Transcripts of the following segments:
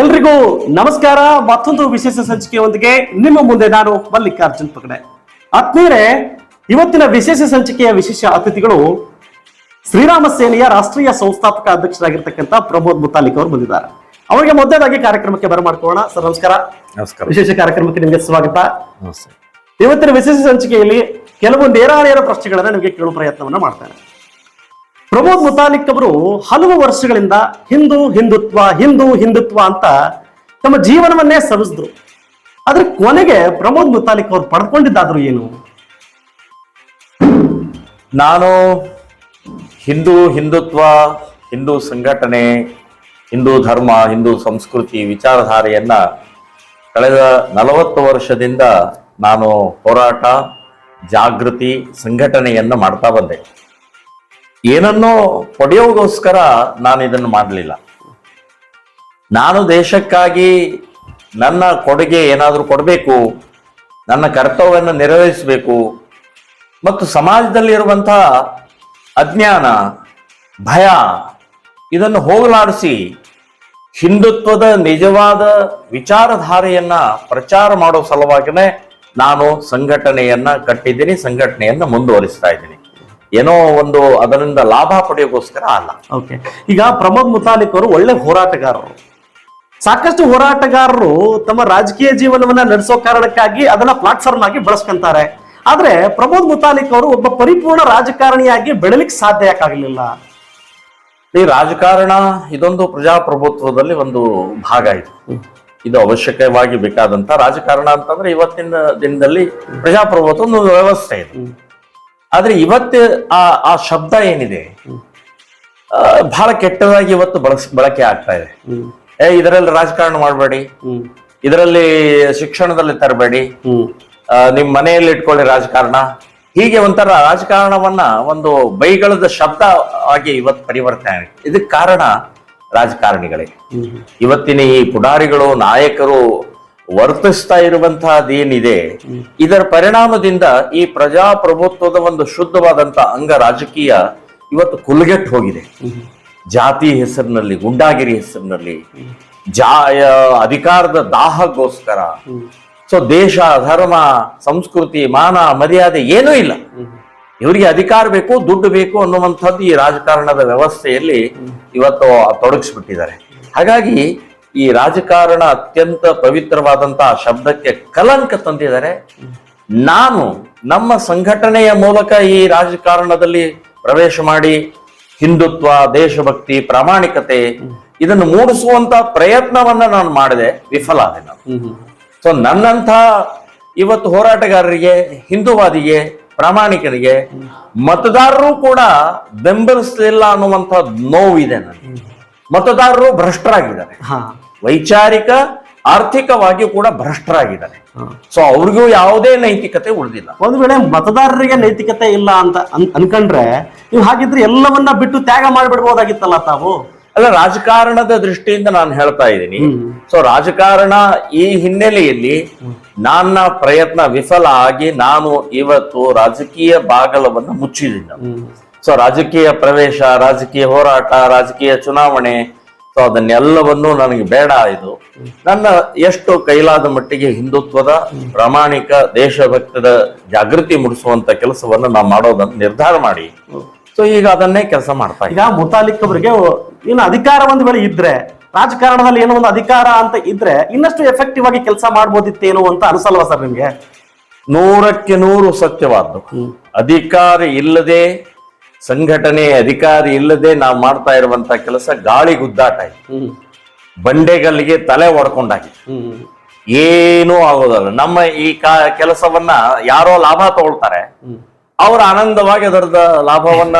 ಎಲ್ರಿಗೂ ನಮಸ್ಕಾರ. ಮತ್ತೊಂದು ವಿಶೇಷ ಸಂಚಿಕೆಯೊಂದಿಗೆ ನಿಮ್ಮ ಮುಂದೆ ನಾನು ಮಲ್ಲಿಕಾರ್ಜುನ್ ಪಕಡೆ ಆತ್ಮೀಯರೇ ಇವತ್ತಿನ ವಿಶೇಷ ಸಂಚಿಕೆಯ ವಿಶೇಷ ಅತಿಥಿಗಳು ಶ್ರೀರಾಮ ಸೇನೆಯ ರಾಷ್ಟ್ರೀಯ ಸಂಸ್ಥಾಪಕ ಅಧ್ಯಕ್ಷರಾಗಿರ್ತಕ್ಕಂಥ ಪ್ರಮೋದ್ ಮುತಾಲಿಕ್ ಅವರು ಬಂದಿದ್ದಾರೆ. ಅವರಿಗೆ ಮೊದಲನೇದಾಗಿ ಕಾರ್ಯಕ್ರಮಕ್ಕೆ ಬರಮಾಡ್ಕೊಳ್ಳೋಣ. ಸರ್ ನಮಸ್ಕಾರ. ನಮಸ್ಕಾರ. ವಿಶೇಷ ಕಾರ್ಯಕ್ರಮಕ್ಕೆ ನಿಮಗೆ ಸ್ವಾಗತ. ಇವತ್ತಿನ ವಿಶೇಷ ಸಂಚಿಕೆಯಲ್ಲಿ ಕೆಲವು ನೇರ ನೇರ ಪ್ರಶ್ನೆಗಳನ್ನ ನಿಮಗೆ ಕೇಳುವ ಪ್ರಯತ್ನವನ್ನ ಮಾಡ್ತಾರೆ ಪ್ರಮೋದ್ ಮುತಾಲಿಕ್ ಅವರು ಹಲವು ವರ್ಷಗಳಿಂದ ಹಿಂದೂ ಹಿಂದುತ್ವ ಹಿಂದೂ ಹಿಂದುತ್ವ ಅಂತ ತಮ್ಮ ಜೀವನವನ್ನೇ ಸವಿಸಿದ್ರು. ಆದ್ರೆ ಕೊನೆಗೆ ಪ್ರಮೋದ್ ಮುತಾಲಿಕ್ ಅವರು ಪಡ್ಕೊಂಡಿದ್ದಾದ್ರು ಏನು? ನಾನು ಹಿಂದೂ ಹಿಂದುತ್ವ, ಹಿಂದೂ ಸಂಘಟನೆ, ಹಿಂದೂ ಧರ್ಮ, ಹಿಂದೂ ಸಂಸ್ಕೃತಿ ವಿಚಾರಧಾರೆಯನ್ನ ಕಳೆದ ನಲವತ್ತು ವರ್ಷದಿಂದ ನಾನು ಹೋರಾಟ, ಜಾಗೃತಿ, ಸಂಘಟನೆಯನ್ನ ಮಾಡ್ತಾ ಬಂದೆ. ಏನನ್ನೋ ಪಡೆಯೋಗೋಸ್ಕರ ನಾನು ಇದನ್ನು ಮಾಡಲಿಲ್ಲ. ನಾನು ದೇಶಕ್ಕಾಗಿ ನನ್ನ ಕೊಡುಗೆ ಏನಾದರೂ ಕೊಡಬೇಕು, ನನ್ನ ಕರ್ತವ್ಯವನ್ನು ನೆರವೇರಿಸಬೇಕು ಮತ್ತು ಸಮಾಜದಲ್ಲಿರುವಂತಹ ಅಜ್ಞಾನ, ಭಯ ಇದನ್ನು ಹೋಗಲಾಡಿಸಿ ಹಿಂದುತ್ವದ ನಿಜವಾದ ವಿಚಾರಧಾರೆಯನ್ನ ಪ್ರಚಾರ ಮಾಡೋ ಸಲುವಾಗಿನೇ ನಾನು ಸಂಘಟನೆಯನ್ನ ಕಟ್ಟಿದ್ದೀನಿ, ಸಂಘಟನೆಯನ್ನ ಮುಂದುವರಿಸ್ತಾ ಇದ್ದೀನಿ. ಏನೋ ಒಂದು ಅದರಿಂದ ಲಾಭ ಪಡೆಯೋಕ್ಕೋಸ್ಕರ ಅಲ್ಲ. ಓಕೆ ಈಗ ಪ್ರಮೋದ್ ಮುತಾಲಿಕ್ ಅವರು ಒಳ್ಳೆ ಹೋರಾಟಗಾರರು. ಸಾಕಷ್ಟು ಹೋರಾಟಗಾರರು ತಮ್ಮ ರಾಜಕೀಯ ಜೀವನವನ್ನ ನಡೆಸೋ ಕಾರಣಕ್ಕಾಗಿ ಅದನ್ನ ಪ್ಲಾಟ್ಫಾರ್ಮ್ ಆಗಿ ಬಳಸ್ಕೊಂತಾರೆ. ಆದ್ರೆ ಪ್ರಮೋದ್ ಮುತಾಲಿಕ್ ಅವರು ಒಬ್ಬ ಪರಿಪೂರ್ಣ ರಾಜಕಾರಣಿಯಾಗಿ ಬೆಳಲಿಕ್ಕೆ ಸಾಧ್ಯ ಯಾಕಾಗಲಿಲ್ಲ? ಈ ರಾಜಕಾರಣ ಇದೊಂದು ಪ್ರಜಾಪ್ರಭುತ್ವದಲ್ಲಿ ಒಂದು ಭಾಗ ಇದು. ಇದು ಅವಶ್ಯಕವಾಗಿ ಬೇಕಾದಂತ ರಾಜಕಾರಣ ಅಂತಂದ್ರೆ ಇವತ್ತಿನ ದಿನದಲ್ಲಿ ಪ್ರಜಾಪ್ರಭುತ್ವ ಒಂದು ವ್ಯವಸ್ಥೆ ಇದೆ. ಆದ್ರೆ ಇವತ್ತು ಆ ಆ ಶಬ್ದ ಏನಿದೆ? ಬಹಳ ಕೆಟ್ಟದಾಗಿ ಇವತ್ತು ಬಳಸ್ ಬಳಕೆ ಆಗ್ತಾ ಇದೆ. ಏ ಇದರಲ್ಲಿ ರಾಜಕಾರಣ ಮಾಡಬೇಡಿ. ಇದರಲ್ಲಿ ಶಿಕ್ಷಣದಲ್ಲಿ ತರಬೇಡಿ. ನಿಮ್ ಮನೆಯಲ್ಲಿ ಇಟ್ಕೊಳ್ಳಿ ರಾಜಕಾರಣ. ಹೀಗೆ ಒಂಥರ ರಾಜಕಾರಣವನ್ನ ಒಂದು ಬೈಗಳದ ಶಬ್ದ ಆಗಿ ಇವತ್ತು ಪರಿವರ್ತನೆ ಆಗಿದೆ. ಇದಕ್ಕೆ ಕಾರಣ ರಾಜಕಾರಣಿಗಳೇ. ಇವತ್ತಿನ ಈ ಪುಡಾರಿಗಳು ನಾಯಕರು ವರ್ತಿಸ್ತಾ ಇರುವಂತಹದ್ದೇನಿದೆ ಇದರ ಪರಿಣಾಮದಿಂದ ಈ ಪ್ರಜಾಪ್ರಭುತ್ವದ ಒಂದು ಶುದ್ಧವಾದಂತ ಅಂಗ ರಾಜಕೀಯ ಇವತ್ತು ಕುಲ್ಗೆಟ್ ಹೋಗಿದೆ. ಜಾತಿ ಹೆಸರಿನಲ್ಲಿ, ಗುಂಡಾಗಿರಿ ಹೆಸರಿನಲ್ಲಿ ಜಾ ಅಧಿಕಾರದ ದಾಹಗೋಸ್ಕರ ಸೊ ದೇಶ, ಧರ್ಮ, ಸಂಸ್ಕೃತಿ, ಮಾನ, ಮರ್ಯಾದೆ ಏನೂ ಇಲ್ಲ. ಇವರಿಗೆ ಅಧಿಕಾರ ಬೇಕು, ದುಡ್ಡು ಬೇಕು ಅನ್ನುವಂಥದ್ದು ಈ ರಾಜಕಾರಣದ ವ್ಯವಸ್ಥೆಯಲ್ಲಿ ಇವತ್ತು ತೊಡಗಿಸ್ಬಿಟ್ಟಿದ್ದಾರೆ. ಹಾಗಾಗಿ ಈ ರಾಜಕಾರಣ ಅತ್ಯಂತ ಪವಿತ್ರವಾದಂತಹ ಶಬ್ದಕ್ಕೆ ಕಲಂಕ ತಂದಿದ್ದಾರೆ. ನಾನು ನಮ್ಮ ಸಂಘಟನೆಯ ಮೂಲಕ ಈ ರಾಜಕಾರಣದಲ್ಲಿ ಪ್ರವೇಶ ಮಾಡಿ ಹಿಂದುತ್ವ ದೇಶಭಕ್ತಿ ಪ್ರಾಮಾಣಿಕತೆ ಇದನ್ನು ಮೂಡಿಸುವಂತ ಪ್ರಯತ್ನವನ್ನ ನಾನು ಮಾಡಿದೆ. ವಿಫಲ ಆದೆ ನಾನು. ಸೊ ನನ್ನಂಥ ಇವತ್ತು ಹೋರಾಟಗಾರರಿಗೆ ಹಿಂದೂವಾದಿಗೆ ಪ್ರಾಮಾಣಿಕರಿಗೆ ಮತದಾರರು ಕೂಡ ಬೆಂಬಲಿಸಲಿಲ್ಲ ಅನ್ನುವಂಥ ನೋವಿದೆ ನನಗೆ. ಮತದಾರರು ಭ್ರಷ್ಟರಾಗಿದ್ದಾರೆ. ವೈಚಾರಿಕ ಆರ್ಥಿಕವಾಗಿ ಕೂಡ ಭ್ರಷ್ಟರಾಗಿದ್ದಾರೆ. ಸೊ ಅವ್ರಿಗೂ ಯಾವುದೇ ನೈತಿಕತೆ ಉಳಿದಿಲ್ಲ. ಒಂದು ವೇಳೆ ಮತದಾರರಿಗೆ ನೈತಿಕತೆ ಇಲ್ಲ ಅಂತ ಅನ್ಕಂಡ್ರೆ ನೀವು ಹಾಗಿದ್ರೆ ಎಲ್ಲವನ್ನ ಬಿಟ್ಟು ತ್ಯಾಗ ಮಾಡಿಬಿಡ್ಬೋದಾಗಿತ್ತಲ್ಲ ತಾವು? ಅಲ್ಲ ರಾಜಕಾರಣದ ದೃಷ್ಟಿಯಿಂದ ನಾನು ಹೇಳ್ತಾ ಇದ್ದೀನಿ. ಸೊ ರಾಜಕಾರಣ ಈ ಹಿನ್ನೆಲೆಯಲ್ಲಿ ನನ್ನ ಪ್ರಯತ್ನ ವಿಫಲ ಆಗಿ ನಾನು ಇವತ್ತು ರಾಜಕೀಯ ಬಾಗಲವನ್ನು ಮುಚ್ಚಿದ್ದೀನಿ. ಸೊ ರಾಜಕೀಯ ಪ್ರವೇಶ ರಾಜಕೀಯ ಹೋರಾಟ ರಾಜಕೀಯ ಚುನಾವಣೆ ಸೊ ಅದನ್ನೆಲ್ಲವನ್ನು ನನಗೆ ಬೇಡ ಇದು. ನನ್ನ ಎಷ್ಟು ಕೈಲಾದ ಮಟ್ಟಿಗೆ ಹಿಂದುತ್ವದ ಪ್ರಾಮಾಣಿಕ ದೇಶಭಕ್ತದ ಜಾಗೃತಿ ಮೂಡಿಸುವಂತ ಕೆಲಸವನ್ನು ನಾವು ಮಾಡೋದನ್ನು ನಿರ್ಧಾರ ಮಾಡಿ. ಸೊ ಈಗ ಅದನ್ನೇ ಕೆಲಸ ಮಾಡ್ತಾ ಈಗ ಮುತಾಲಿಕ್ ಅವರಿಗೆ ಏನು ಅಧಿಕಾರ ಒಂದು ವೇಳೆ ಇದ್ರೆ ರಾಜಕಾರಣದಲ್ಲಿ ಏನೋ ಒಂದು ಅಧಿಕಾರ ಅಂತ ಇದ್ರೆ ಇನ್ನಷ್ಟು ಎಫೆಕ್ಟಿವ್ ಆಗಿ ಕೆಲಸ ಮಾಡ್ಬೋದಿತ್ತೇನೋ ಅಂತ ಅನಿಸಲ್ವಾ ಸರ್ ನಿಮ್ಗೆ? ನೂರಕ್ಕೆ ನೂರು ಸತ್ಯವಾದ್ದು. ಅಧಿಕಾರ ಇಲ್ಲದೆ ಸಂಘಟನೆ ಅಧಿಕಾರಿ ಇಲ್ಲದೆ ನಾವು ಮಾಡ್ತಾ ಇರುವಂತ ಕೆಲಸ ಗಾಳಿ ಗುದ್ದಾಟ ಬಂಡೆಗಲ್ಲಿಗೆ ತಲೆ ಹೊಡ್ಕೊಂಡಾಗಿ ಹ್ಮ್. ಏನೂ ಆಗೋದಲ್ಲ. ನಮ್ಮ ಈ ಕಾ ಕೆಲಸವನ್ನ ಯಾರೋ ಲಾಭ ತಗೊಳ್ತಾರೆ. ಅವ್ರ ಆನಂದವಾಗಿ ಅದರದ ಲಾಭವನ್ನ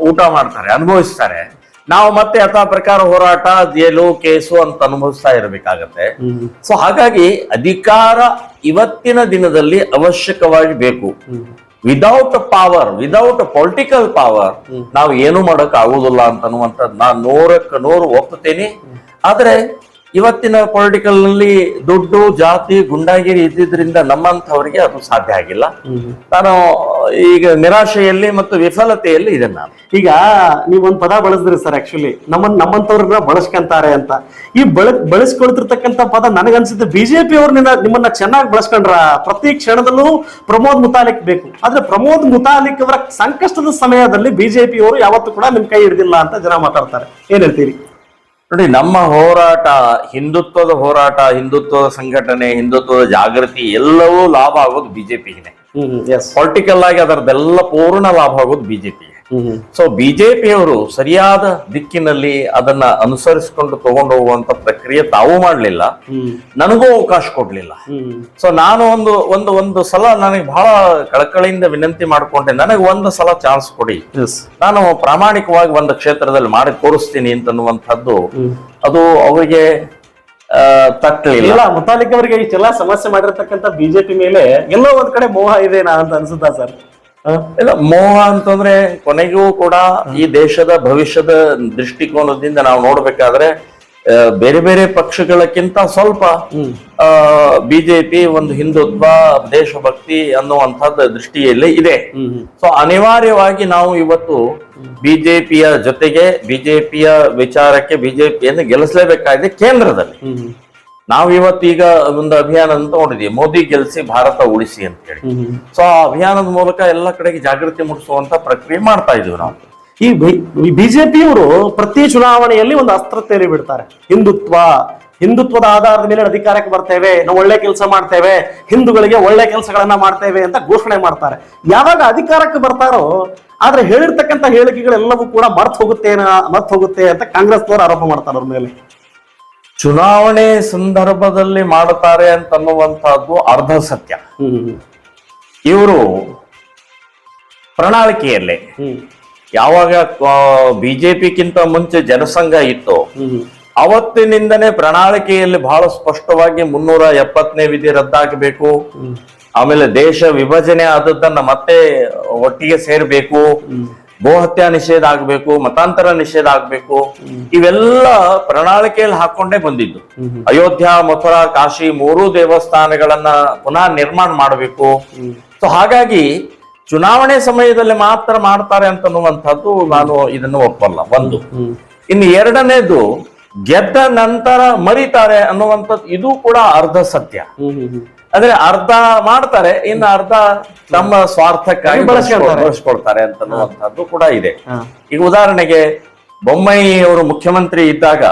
ಊಟ ಮಾಡ್ತಾರೆ ಅನುಭವಿಸ್ತಾರೆ. ನಾವು ಮತ್ತೆ ಯಥಾ ಪ್ರಕಾರ ಹೋರಾಟ ಜೇಲು ಕೇಸು ಅಂತ ಅನುಭವಿಸ್ತಾ ಇರಬೇಕಾಗತ್ತೆ. ಸೊ ಹಾಗಾಗಿ ಅಧಿಕಾರ ಇವತ್ತಿನ ದಿನದಲ್ಲಿ ಅವಶ್ಯಕವಾಗಿ ಬೇಕು. Without power without political power ನಾವು ಏನು ಮಾಡಕ್ ಆಗುದಿಲ್ಲ ಅಂತ ನಾನು ನೂರಕ್ಕೆ ನೂರು ಒಪ್ಪುತ್ತೇನೆ ಆದ್ರೆ ಇವತ್ತಿನ ಪೊಲಿಟಿಕಲ್ನಲ್ಲಿ ದುಡ್ಡು, ಜಾತಿ, ಗುಂಡಾಗಿರಿ ಇದ್ದಿದ್ರಿಂದ ನಮ್ಮಂಥವರಿಗೆ ಅದು ಸಾಧ್ಯ ಆಗಿಲ್ಲ. ನಾನು ಈಗ ನಿರಾಶೆಯಲ್ಲಿ ಮತ್ತು ವಿಫಲತೆಯಲ್ಲಿ ಇದೆ ನಾನು. ಈಗ ನೀವು ಒಂದ್ ಪದ ಬಳಸಿದ್ರಿ ಸರ್ ಆಕ್ಚುಲಿ ನಮ್ಮ ನಮ್ಮಂತವ್ರನ್ನ ಬಳಸ್ಕೊಂತಾರೆ ಅಂತ. ಈ ಬಳ ಬಳಸ್ಕೊಳ್ತಿರ್ತಕ್ಕಂಥ ಪದ ನನಗನ್ಸುತ್ತೆ. ಬಿಜೆಪಿ ಅವ್ರು ನಿನ್ನ ನಿಮ್ಮನ್ನ ಚೆನ್ನಾಗಿ ಬಳಸ್ಕೊಂಡ್ರ ಪ್ರತಿ ಕ್ಷಣದಲ್ಲೂ ಪ್ರಮೋದ್ ಮುತಾಲಿಕ್ ಬೇಕು. ಆದ್ರೆ ಪ್ರಮೋದ್ ಮುತಾಲಿಕ್ ಅವರ ಸಂಕಷ್ಟದ ಸಮಯದಲ್ಲಿ ಬಿಜೆಪಿ ಅವರು ಯಾವತ್ತೂ ಕೂಡ ನಿಮ್ ಕೈ ಹಿಡಿದಿಲ್ಲ ಅಂತ ಜನ ಮಾತಾಡ್ತಾರೆ. ಏನ್ ಹೇಳ್ತೀರಿ? ನೋಡಿ ನಮ್ಮ ಹೋರಾಟ ಹಿಂದುತ್ವದ ಹೋರಾಟ ಹಿಂದುತ್ವದ ಸಂಘಟನೆ ಹಿಂದುತ್ವದ ಜಾಗೃತಿ ಎಲ್ಲವೂ ಲಾಭ ಆಗೋದು ಬಿಜೆಪಿಗೆ ಪೊಲಿಟಿಕಲ್ ಆಗಿ ಅದರದ್ದೆಲ್ಲ ಪೂರ್ಣ ಲಾಭ ಆಗೋದು ಬಿಜೆಪಿಗೆ. ಹ್ಮ್ ಸೊ ಬಿಜೆಪಿಯವರು ಸರಿಯಾದ ದಿಕ್ಕಿನಲ್ಲಿ ಅದನ್ನ ಅನುಸರಿಸಿಕೊಂಡು ತಗೊಂಡು ಹೋಗುವಂತ ಪ್ರಕ್ರಿಯೆ ತಾವು ಮಾಡಲಿಲ್ಲ. ನನಗೂ ಅವಕಾಶ ಕೊಡ್ಲಿಲ್ಲ. ಸೊ ನಾನು ಒಂದು ಒಂದು ಒಂದು ಸಲ ನನಗೆ ಬಹಳ ಕಳಕಳಿಯಿಂದ ವಿನಂತಿ ಮಾಡ್ಕೊಂಡೆ ನನಗೆ ಒಂದು ಸಲ ಚಾನ್ಸ್ ಕೊಡಿ. ನಾನು ಪ್ರಾಮಾಣಿಕವಾಗಿ ಒಂದು ಕ್ಷೇತ್ರದಲ್ಲಿ ಮಾಡಿ ತೋರಿಸ್ತೀನಿ ಅಂತನ್ನುವಂಥದ್ದು ಅದು ಅವರಿಗೆ ತಟ್ಟಲಿಲ್ಲ ಮುತಾಲಿಕ್ ಅವರಿಗೆ ಇಷ್ಟೆಲ್ಲ ಸಮಸ್ಯೆ ಮಾಡಿರ್ತಕ್ಕಂಥ ಬಿಜೆಪಿ ಮೇಲೆ ಎಲ್ಲೋ ಒಂದ್ ಕಡೆ ಮೋಹ ಇದೆನಾ ಅಂತ ಅನ್ಸುತ್ತಾ ಸರ್? ಇಲ್ಲ ಮೋಹ ಅಂತಂದ್ರೆ ಕೊನೆಗೂ ಕೂಡ ಈ ದೇಶದ ಭವಿಷ್ಯದ ದೃಷ್ಟಿಕೋನದಿಂದ ನಾವು ನೋಡ್ಬೇಕಾದ್ರೆ ಬೇರೆ ಬೇರೆ ಪಕ್ಷಗಳಕ್ಕಿಂತ ಸ್ವಲ್ಪ ಬಿಜೆಪಿ ಒಂದು ಹಿಂದುತ್ವ ದೇಶಭಕ್ತಿ ಅನ್ನುವಂಥದ್ದ ದೃಷ್ಟಿಯಲ್ಲಿ ಇದೆ. ಸೊ ಅನಿವಾರ್ಯವಾಗಿ ನಾವು ಇವತ್ತು ಬಿಜೆಪಿಯ ಜೊತೆಗೆ ಬಿಜೆಪಿಯ ವಿಚಾರಕ್ಕೆ ಬಿಜೆಪಿಯನ್ನು ಗೆಲ್ಲಿಸಲೇಬೇಕಾಗಿದೆ ಕೇಂದ್ರದಲ್ಲಿ. ನಾವು ಇವತ್ತೀಗ ಒಂದು ಅಭಿಯಾನ ಅಂತ ನೋಡಿದೀವಿ ಮೋದಿ ಗೆಲ್ಸಿ ಭಾರತ ಉಳಿಸಿ ಅಂತ ಹೇಳಿ. ಸೊ ಆ ಅಭಿಯಾನದ ಮೂಲಕ ಎಲ್ಲ ಕಡೆಗೆ ಜಾಗೃತಿ ಮೂಡಿಸುವಂತ ಪ್ರಕ್ರಿಯೆ ಮಾಡ್ತಾ ಇದೀವಿ ನಾವು. ಈ ಬಿಜೆಪಿಯವರು ಪ್ರತಿ ಚುನಾವಣೆಯಲ್ಲಿ ಒಂದು ಅಸ್ತ್ರ ತೇರಿ ಬಿಡ್ತಾರೆ. ಹಿಂದುತ್ವ ಹಿಂದುತ್ವದ ಆಧಾರದ ಮೇಲೆ ಅಧಿಕಾರಕ್ಕೆ ಬರ್ತೇವೆ ನಾವು ಒಳ್ಳೆ ಕೆಲಸ ಮಾಡ್ತೇವೆ ಹಿಂದೂಗಳಿಗೆ ಒಳ್ಳೆ ಕೆಲಸಗಳನ್ನ ಮಾಡ್ತೇವೆ ಅಂತ ಘೋಷಣೆ ಮಾಡ್ತಾರೆ. ಯಾವಾಗ ಅಧಿಕಾರಕ್ಕೆ ಬರ್ತಾರೋ ಆದ್ರೆ ಹೇಳಿರ್ತಕ್ಕಂಥ ಹೇಳಿಕೆಗಳೆಲ್ಲವೂ ಕೂಡ ಮರ್ತ್ ಹೋಗುತ್ತೆ ಮರ್ತ್ ಹೋಗುತ್ತೆ ಅಂತ ಕಾಂಗ್ರೆಸ್ನವರು ಆರೋಪ ಮಾಡ್ತಾರೆ ಅವ್ರ ಮೇಲೆ. ಚುನಾವಣೆ ಸಂದರ್ಭದಲ್ಲಿ ಮಾಡುತ್ತಾರೆ ಅಂತನ್ನುವಂತಹದ್ದು ಅರ್ಧ ಸತ್ಯ. ಇವರು ಪ್ರಣಾಳಿಕೆಯಲ್ಲೇ ಯಾವಾಗ ಬಿಜೆಪಿಗಿಂತ ಮುಂಚೆ ಜನಸಂಘ ಇತ್ತು ಅವತ್ತಿನಿಂದನೇ ಪ್ರಣಾಳಿಕೆಯಲ್ಲಿ ಬಹಳ ಸ್ಪಷ್ಟವಾಗಿ ಮುನ್ನೂರ ಎಪ್ಪತ್ತನೇ ವಿಧಿ ರದ್ದಾಗಬೇಕು. ಆಮೇಲೆ ದೇಶ ವಿಭಜನೆ ಆದದ್ದನ್ನ ಮತ್ತೆ ಒಟ್ಟಿಗೆ ಸೇರ್ಬೇಕು. ಗೋಹತ್ಯಾ ನಿಷೇಧ ಆಗ್ಬೇಕು, ಮತಾಂತರ ನಿಷೇಧ ಆಗ್ಬೇಕು, ಇವೆಲ್ಲ ಪ್ರಣಾಳಿಕೆಯಲ್ಲಿ ಹಾಕೊಂಡೇ ಬಂದಿದ್ದು. ಅಯೋಧ್ಯ, ಮಥುರಾ, ಕಾಶಿ ಮೂರೂ ದೇವಸ್ಥಾನಗಳನ್ನ ಪುನಃ ನಿರ್ಮಾಣ ಮಾಡಬೇಕು. ಸೊ ಹಾಗಾಗಿ ಚುನಾವಣೆ ಸಮಯದಲ್ಲಿ ಮಾತ್ರ ಮಾಡ್ತಾರೆ ಅಂತನ್ನುವಂಥದ್ದು ನಾನು ಇದನ್ನು ಒಪ್ಪಲ್ಲ. ಒಂದು. ಇನ್ನು ಎರಡನೇದು, ಗೆದ್ದ ನಂತರ ಮರಿತಾರೆ ಅನ್ನುವಂಥದ್ದು, ಇದು ಕೂಡ ಅರ್ಧ ಸತ್ಯ. ಅಂದ್ರೆ ಅರ್ಧ ಮಾಡ್ತಾರೆ ಇನ್ನು ಅರ್ಧ ತಮ್ಮ ಸ್ವಾರ್ಥಕ್ಕಾಗಿ ಬಳಸ್ಕೊಳ್ತಾರೆ. ಅಂತನ್ನುವಂಥದ್ದು ಕೂಡ ಇದೆ. ಈಗ ಉದಾಹರಣೆಗೆ ಬೊಮ್ಮಾಯಿ ಅವರು ಮುಖ್ಯಮಂತ್ರಿ ಇದ್ದಾಗ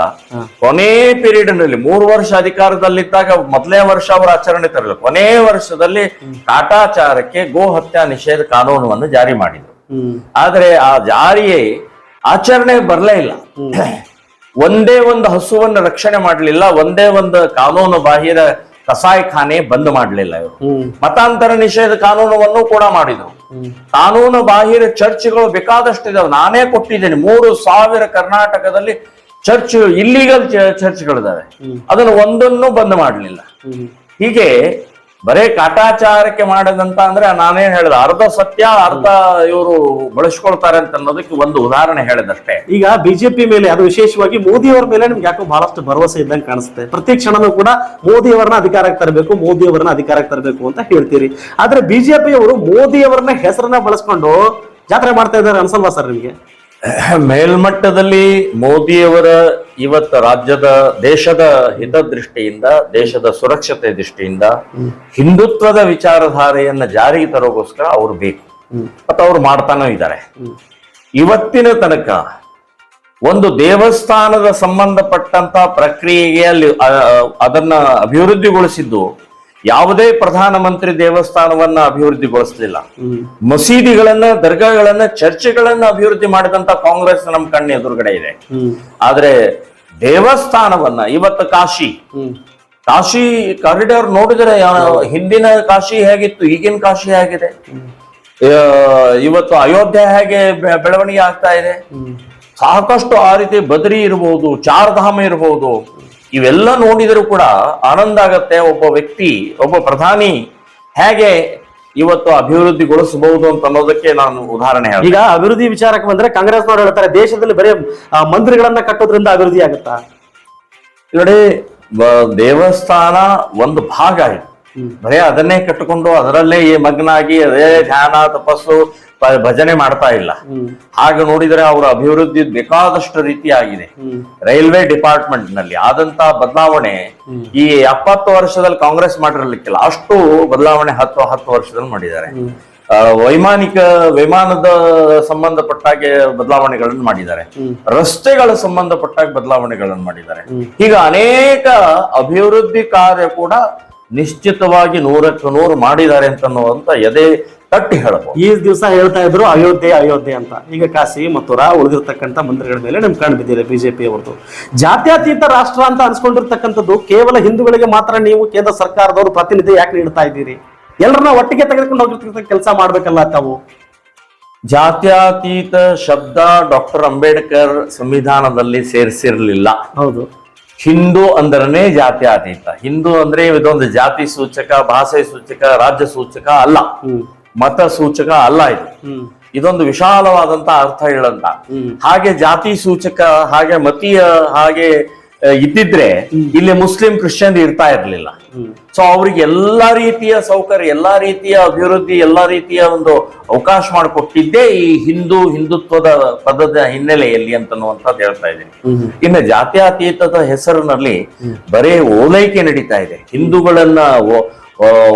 ಕೊನೆ ಪೀರಿಯಡ್ನಲ್ಲಿ ಮೂರು ವರ್ಷ ಅಧಿಕಾರದಲ್ಲಿದ್ದಾಗ ಮೊದಲನೇ ವರ್ಷ ಅವರ ಆಚರಣೆ ತರಲಿಲ್ಲ. ಕೊನೆ ವರ್ಷದಲ್ಲಿ ಕಾಟಾಚಾರಕ್ಕೆ ಗೋ ಹತ್ಯಾ ನಿಷೇಧ ಕಾನೂನನ್ನು ಜಾರಿ ಮಾಡಿದ್ರು. ಆದ್ರೆ ಆ ಜಾರಿಯೇ ಆಚರಣೆ ಬರಲೇ ಇಲ್ಲ. ಒಂದೇ ಒಂದು ಹಸುವನ್ನು ರಕ್ಷಣೆ ಮಾಡಲಿಲ್ಲ ಒಂದೇ ಒಂದು ಕಾನೂನು ಬಾಹಿರ ಕಸಾಯಿಖಾನೆ ಬಂದ್ ಮಾಡಲಿಲ್ಲ ಇವರು. ಮತಾಂತರ ನಿಷೇಧ ಕಾನೂನವನ್ನು ಕೂಡ ಮಾಡಿದ್ರು ಕಾನೂನು ಬಾಹಿರ ಚರ್ಚ್ಗಳು ಬೇಕಾದಷ್ಟಿದಾವೆ ನಾನೇ ಕೊಟ್ಟಿದ್ದೇನೆ. ಮೂರು ಸಾವಿರ ಕರ್ನಾಟಕದಲ್ಲಿ ಚರ್ಚ್ ಇಲ್ಲಿಗಲ್ ಚರ್ಚ್ಗಳಿದಾವೆ. ಅದನ್ನು ಒಂದನ್ನು ಬಂದ್ ಮಾಡಲಿಲ್ಲ. ಹೀಗೆ ಬರೇ ಕಾಟಾಚಾರಕ್ಕೆ ಮಾಡದಂತ ಅಂದ್ರೆ ನಾನೇನ್ ಹೇಳಿದ, ಅರ್ಧ ಸತ್ಯ, ಅರ್ಧ ಇವರು ಬಳಸ್ಕೊಳ್ತಾರೆ ಅಂತ ಅನ್ನೋದಕ್ಕೆ ಒಂದು ಉದಾಹರಣೆ ಹೇಳಿದಷ್ಟೇ. ಈಗ ಬಿಜೆಪಿ ಮೇಲೆ ಅದು ವಿಶೇಷವಾಗಿ ಮೋದಿ ಅವರ ಮೇಲೆ ನಿಮ್ಗೆ ಯಾಕೋ ಬಹಳಷ್ಟು ಭರವಸೆ ಇದ್ದಂಗೆ ಕಾಣಿಸುತ್ತೆ. ಪ್ರತಿ ಕ್ಷಣನೂ ಕೂಡ ಮೋದಿ ಅವರನ್ನ ಅಧಿಕಾರಕ್ಕೆ ತರಬೇಕು ಮೋದಿ ಅವರನ್ನ ಅಧಿಕಾರಕ್ಕೆ ತರಬೇಕು ಅಂತ ಹೇಳ್ತೀರಿ. ಆದ್ರೆ ಬಿಜೆಪಿ ಅವರು ಮೋದಿ ಅವರನ್ನ ಹೆಸರನ್ನ ಬಳಸ್ಕೊಂಡು ಜಾತ್ರೆ ಮಾಡ್ತಾ ಇದ್ದಾರೆ ಅನ್ಸಲ್ವಾ ಸರ್ ನಿಮ್ಗೆ? ಮೇಲ್ಮಟ್ಟದಲ್ಲಿ ಮೋದಿಯವರ ಇವತ್ತ ರಾಜ್ಯದ ದೇಶದ ಹಿತದೃಷ್ಟಿಯಿಂದ, ದೇಶದ ಸುರಕ್ಷತೆ ದೃಷ್ಟಿಯಿಂದ, ಹಿಂದುತ್ವದ ವಿಚಾರಧಾರೆಯನ್ನ ಜಾರಿಗೆ ತರೋಗೋಸ್ಕರ ಅವ್ರು ಬೇಕು. ಮತ್ತು ಅವ್ರು ಮಾಡ್ತಾನೂ ಇದ್ದಾರೆ ಇವತ್ತಿನ ತನಕ ಒಂದು ದೇವಸ್ಥಾನದ ಸಂಬಂಧಪಟ್ಟಂತ ಪ್ರಕ್ರಿಯೆಯಲ್ಲಿ ಅದನ್ನ ಅಭಿವೃದ್ಧಿಗೊಳಿಸಿದ್ದು ಯಾವುದೇ ಪ್ರಧಾನಮಂತ್ರಿ ದೇವಸ್ಥಾನವನ್ನ ಅಭಿವೃದ್ಧಿಗೊಳಿಸಲಿಲ್ಲ. ಮಸೀದಿಗಳನ್ನ ದರ್ಗಾಗಳನ್ನ ಚರ್ಚೆಗಳನ್ನ ಅಭಿವೃದ್ಧಿ ಮಾಡಿದಂತ ಕಾಂಗ್ರೆಸ್ ನಮ್ಮ ಕಣ್ಣ ಎದುರುಗಡೆ ಇದೆ. ಆದ್ರೆ ದೇವಸ್ಥಾನವನ್ನ ಇವತ್ತು ಕಾಶಿ. ಕಾಶಿ ಕಾರಿಡಾರ್ ನೋಡಿದ್ರೆ ಹಿಂದಿನ ಕಾಶಿ ಹೇಗಿತ್ತು ಈಗಿನ ಕಾಶಿ ಹೇಗಿದೆ? ಇವತ್ತು ಅಯೋಧ್ಯೆ ಹೇಗೆ ಬೆಳವಣಿಗೆ ಆಗ್ತಾ ಇದೆ? ಸಾಕಷ್ಟು ಆ ರೀತಿ ಬದ್ರಿ ಇರಬಹುದು ಚಾರ್ಧಾಮ ಇರಬಹುದು ಇವೆಲ್ಲ ನೋಡಿದರೂ ಕೂಡ ಆನಂದ ಆಗತ್ತೆ. ಒಬ್ಬ ವ್ಯಕ್ತಿ ಒಬ್ಬ ಪ್ರಧಾನಿ ಹೇಗೆ ಇವತ್ತು ಅಭಿವೃದ್ಧಿಗೊಳಿಸಬಹುದು ಅಂತ ಅನ್ನೋದಕ್ಕೆ ನಾನು ಉದಾಹರಣೆ ಈಗ ಅಭಿವೃದ್ಧಿ ವಿಚಾರಕ್ಕೆ ಬಂದ್ರೆ ಕಾಂಗ್ರೆಸ್ನವರು ಹೇಳ್ತಾರೆ ದೇಶದಲ್ಲಿ ಬರೀ ಮಂದಿರಗಳನ್ನ ಕಟ್ಟೋದ್ರಿಂದ ಅಭಿವೃದ್ಧಿ ಆಗುತ್ತಾ? ನೋಡಿ ದೇವಸ್ಥಾನ ಒಂದು ಭಾಗ ಇದು. ಬರೇ ಅದನ್ನೇ ಕಟ್ಟಿಕೊಂಡು ಅದರಲ್ಲೇ ಈ ಮಗ್ನಾಗಿ ಅದೇ ಧ್ಯಾನ, ತಪಸ್ಸು ಭಜನೆ ಮಾಡ್ತಾ ಇಲ್ಲ. ಹಾಗೆ ನೋಡಿದ್ರೆ ಅವರ ಅಭಿವೃದ್ಧಿ ಬೇಕಾದಷ್ಟು ರೀತಿ ಆಗಿದೆ ರೈಲ್ವೆ ಡಿಪಾರ್ಟ್ಮೆಂಟ್ನಲ್ಲಿ ಆದಂತ ಬದಲಾವಣೆ ಈ ಎಪ್ಪತ್ತು ವರ್ಷದಲ್ಲಿ ಕಾಂಗ್ರೆಸ್ ಮಾಡಿರ್ಲಿಕ್ಕಿಲ್ಲ. ಅಷ್ಟು ಬದಲಾವಣೆ ಹತ್ತು ಹತ್ತು ವರ್ಷದಲ್ಲಿ ಮಾಡಿದ್ದಾರೆ. ವೈಮಾನಿಕ, ವಿಮಾನದ ಸಂಬಂಧಪಟ್ಟಾಗೆ ಬದಲಾವಣೆಗಳನ್ನು ಮಾಡಿದ್ದಾರೆ. ರಸ್ತೆಗಳ ಸಂಬಂಧಪಟ್ಟಾಗ ಬದಲಾವಣೆಗಳನ್ನು ಮಾಡಿದ್ದಾರೆ. ಈಗ ಅನೇಕ ಅಭಿವೃದ್ಧಿ ಕಾರ್ಯ ಕೂಡ ನಿಶ್ಚಿತವಾಗಿ ನೂರಕ್ಕೆ ನೂರು ಮಾಡಿದ್ದಾರೆ ಅಂತ ಅನ್ನುವಂತ ಎದೆ ತಟ್ಟಿ ಹೇಳಬಹುದು. ಈ ದಿವಸ ಹೇಳ್ತಾ ಇದ್ರು ಅಯೋಧ್ಯೆ ಅಯೋಧ್ಯೆ ಅಂತ. ಈಗ ಕಾಶಿ ಮಥುರಾ ಉಳಿದಿರ್ತಕ್ಕಂಥ ಮಂದಿರಗಳ ಮೇಲೆ ನಮ್ಗೆ ಕಾಣ್ ಬಿದ್ದಿದೆ ಬಿಜೆಪಿ ಅವರದು ಜಾತ್ಯತೀತ ರಾಷ್ಟ್ರ ಅಂತ ಅನ್ಸ್ಕೊಂಡಿರ್ತಕ್ಕಂಥದ್ದು ಕೇವಲ ಹಿಂದೂಗಳಿಗೆ ಮಾತ್ರ ನೀವು ಕೇಂದ್ರ ಸರ್ಕಾರದವರು ಪ್ರತಿನಿಧಿ ಯಾಕೆ ನೀಡ್ತಾ ಇದ್ದೀರಿ? ಎಲ್ಲರನ್ನ ಒಟ್ಟಿಗೆ ತೆಗೆದುಕೊಂಡು ಹೋಗಿರ್ತಕ್ಕಂಥ ಕೆಲಸ ಮಾಡ್ಬೇಕಲ್ಲ ತಾವು. ಜಾತ್ಯತೀತ ಶಬ್ದ ಡಾಕ್ಟರ್ ಅಂಬೇಡ್ಕರ್ ಸಂವಿಧಾನದಲ್ಲಿ ಸೇರಿಸಿರ್ಲಿಲ್ಲ. ಹೌದು. ಹಿಂದೂ ಅಂದ್ರೆ ಜಾತಿ ಆತೀತ ಹಿಂದೂ ಅಂದ್ರೆ ಇದೊಂದು ಜಾತಿ ಸೂಚಕ ಭಾಷೆ ಸೂಚಕ ರಾಜ್ಯ ಸೂಚಕ ಅಲ್ಲ. ಮತ ಸೂಚಕ ಅಲ್ಲ ಇದು. ಇದೊಂದು ವಿಶಾಲವಾದಂತ ಅರ್ಥ ಹೇಳಂತ. ಹಾಗೆ ಜಾತಿ ಸೂಚಕ ಹಾಗೆ ಮತೀಯ ಹಾಗೆ ಇದ್ದಿದ್ರೆ ಇಲ್ಲಿ ಮುಸ್ಲಿಂ ಕ್ರಿಶ್ಚಿಯನ್ ಇರ್ತಾ ಇರ್ಲಿಲ್ಲ. ಸೊ ಅವ್ರಿಗೆ ಎಲ್ಲ ರೀತಿಯ ಸೌಕರ್ಯ ಎಲ್ಲ ರೀತಿಯ ಅಭಿವೃದ್ಧಿ ಎಲ್ಲ ರೀತಿಯ ಒಂದು ಅವಕಾಶ ಮಾಡಿಕೊಟ್ಟಿದ್ದೇ ಈ ಹಿಂದೂ ಹಿಂದುತ್ವದ ಪದದ ಹಿನ್ನೆಲೆಯಲ್ಲಿ ಅಂತನ್ನುವಂಥದ್ದು ಹೇಳ್ತಾ ಇದ್ದೀನಿ. ಇನ್ನು ಜಾತ್ಯತೀತದ ಹೆಸರಿನಲ್ಲಿ ಬರೇ ಓಲೈಕೆ ನಡೀತಾ ಇದೆ. ಹಿಂದೂಗಳನ್ನ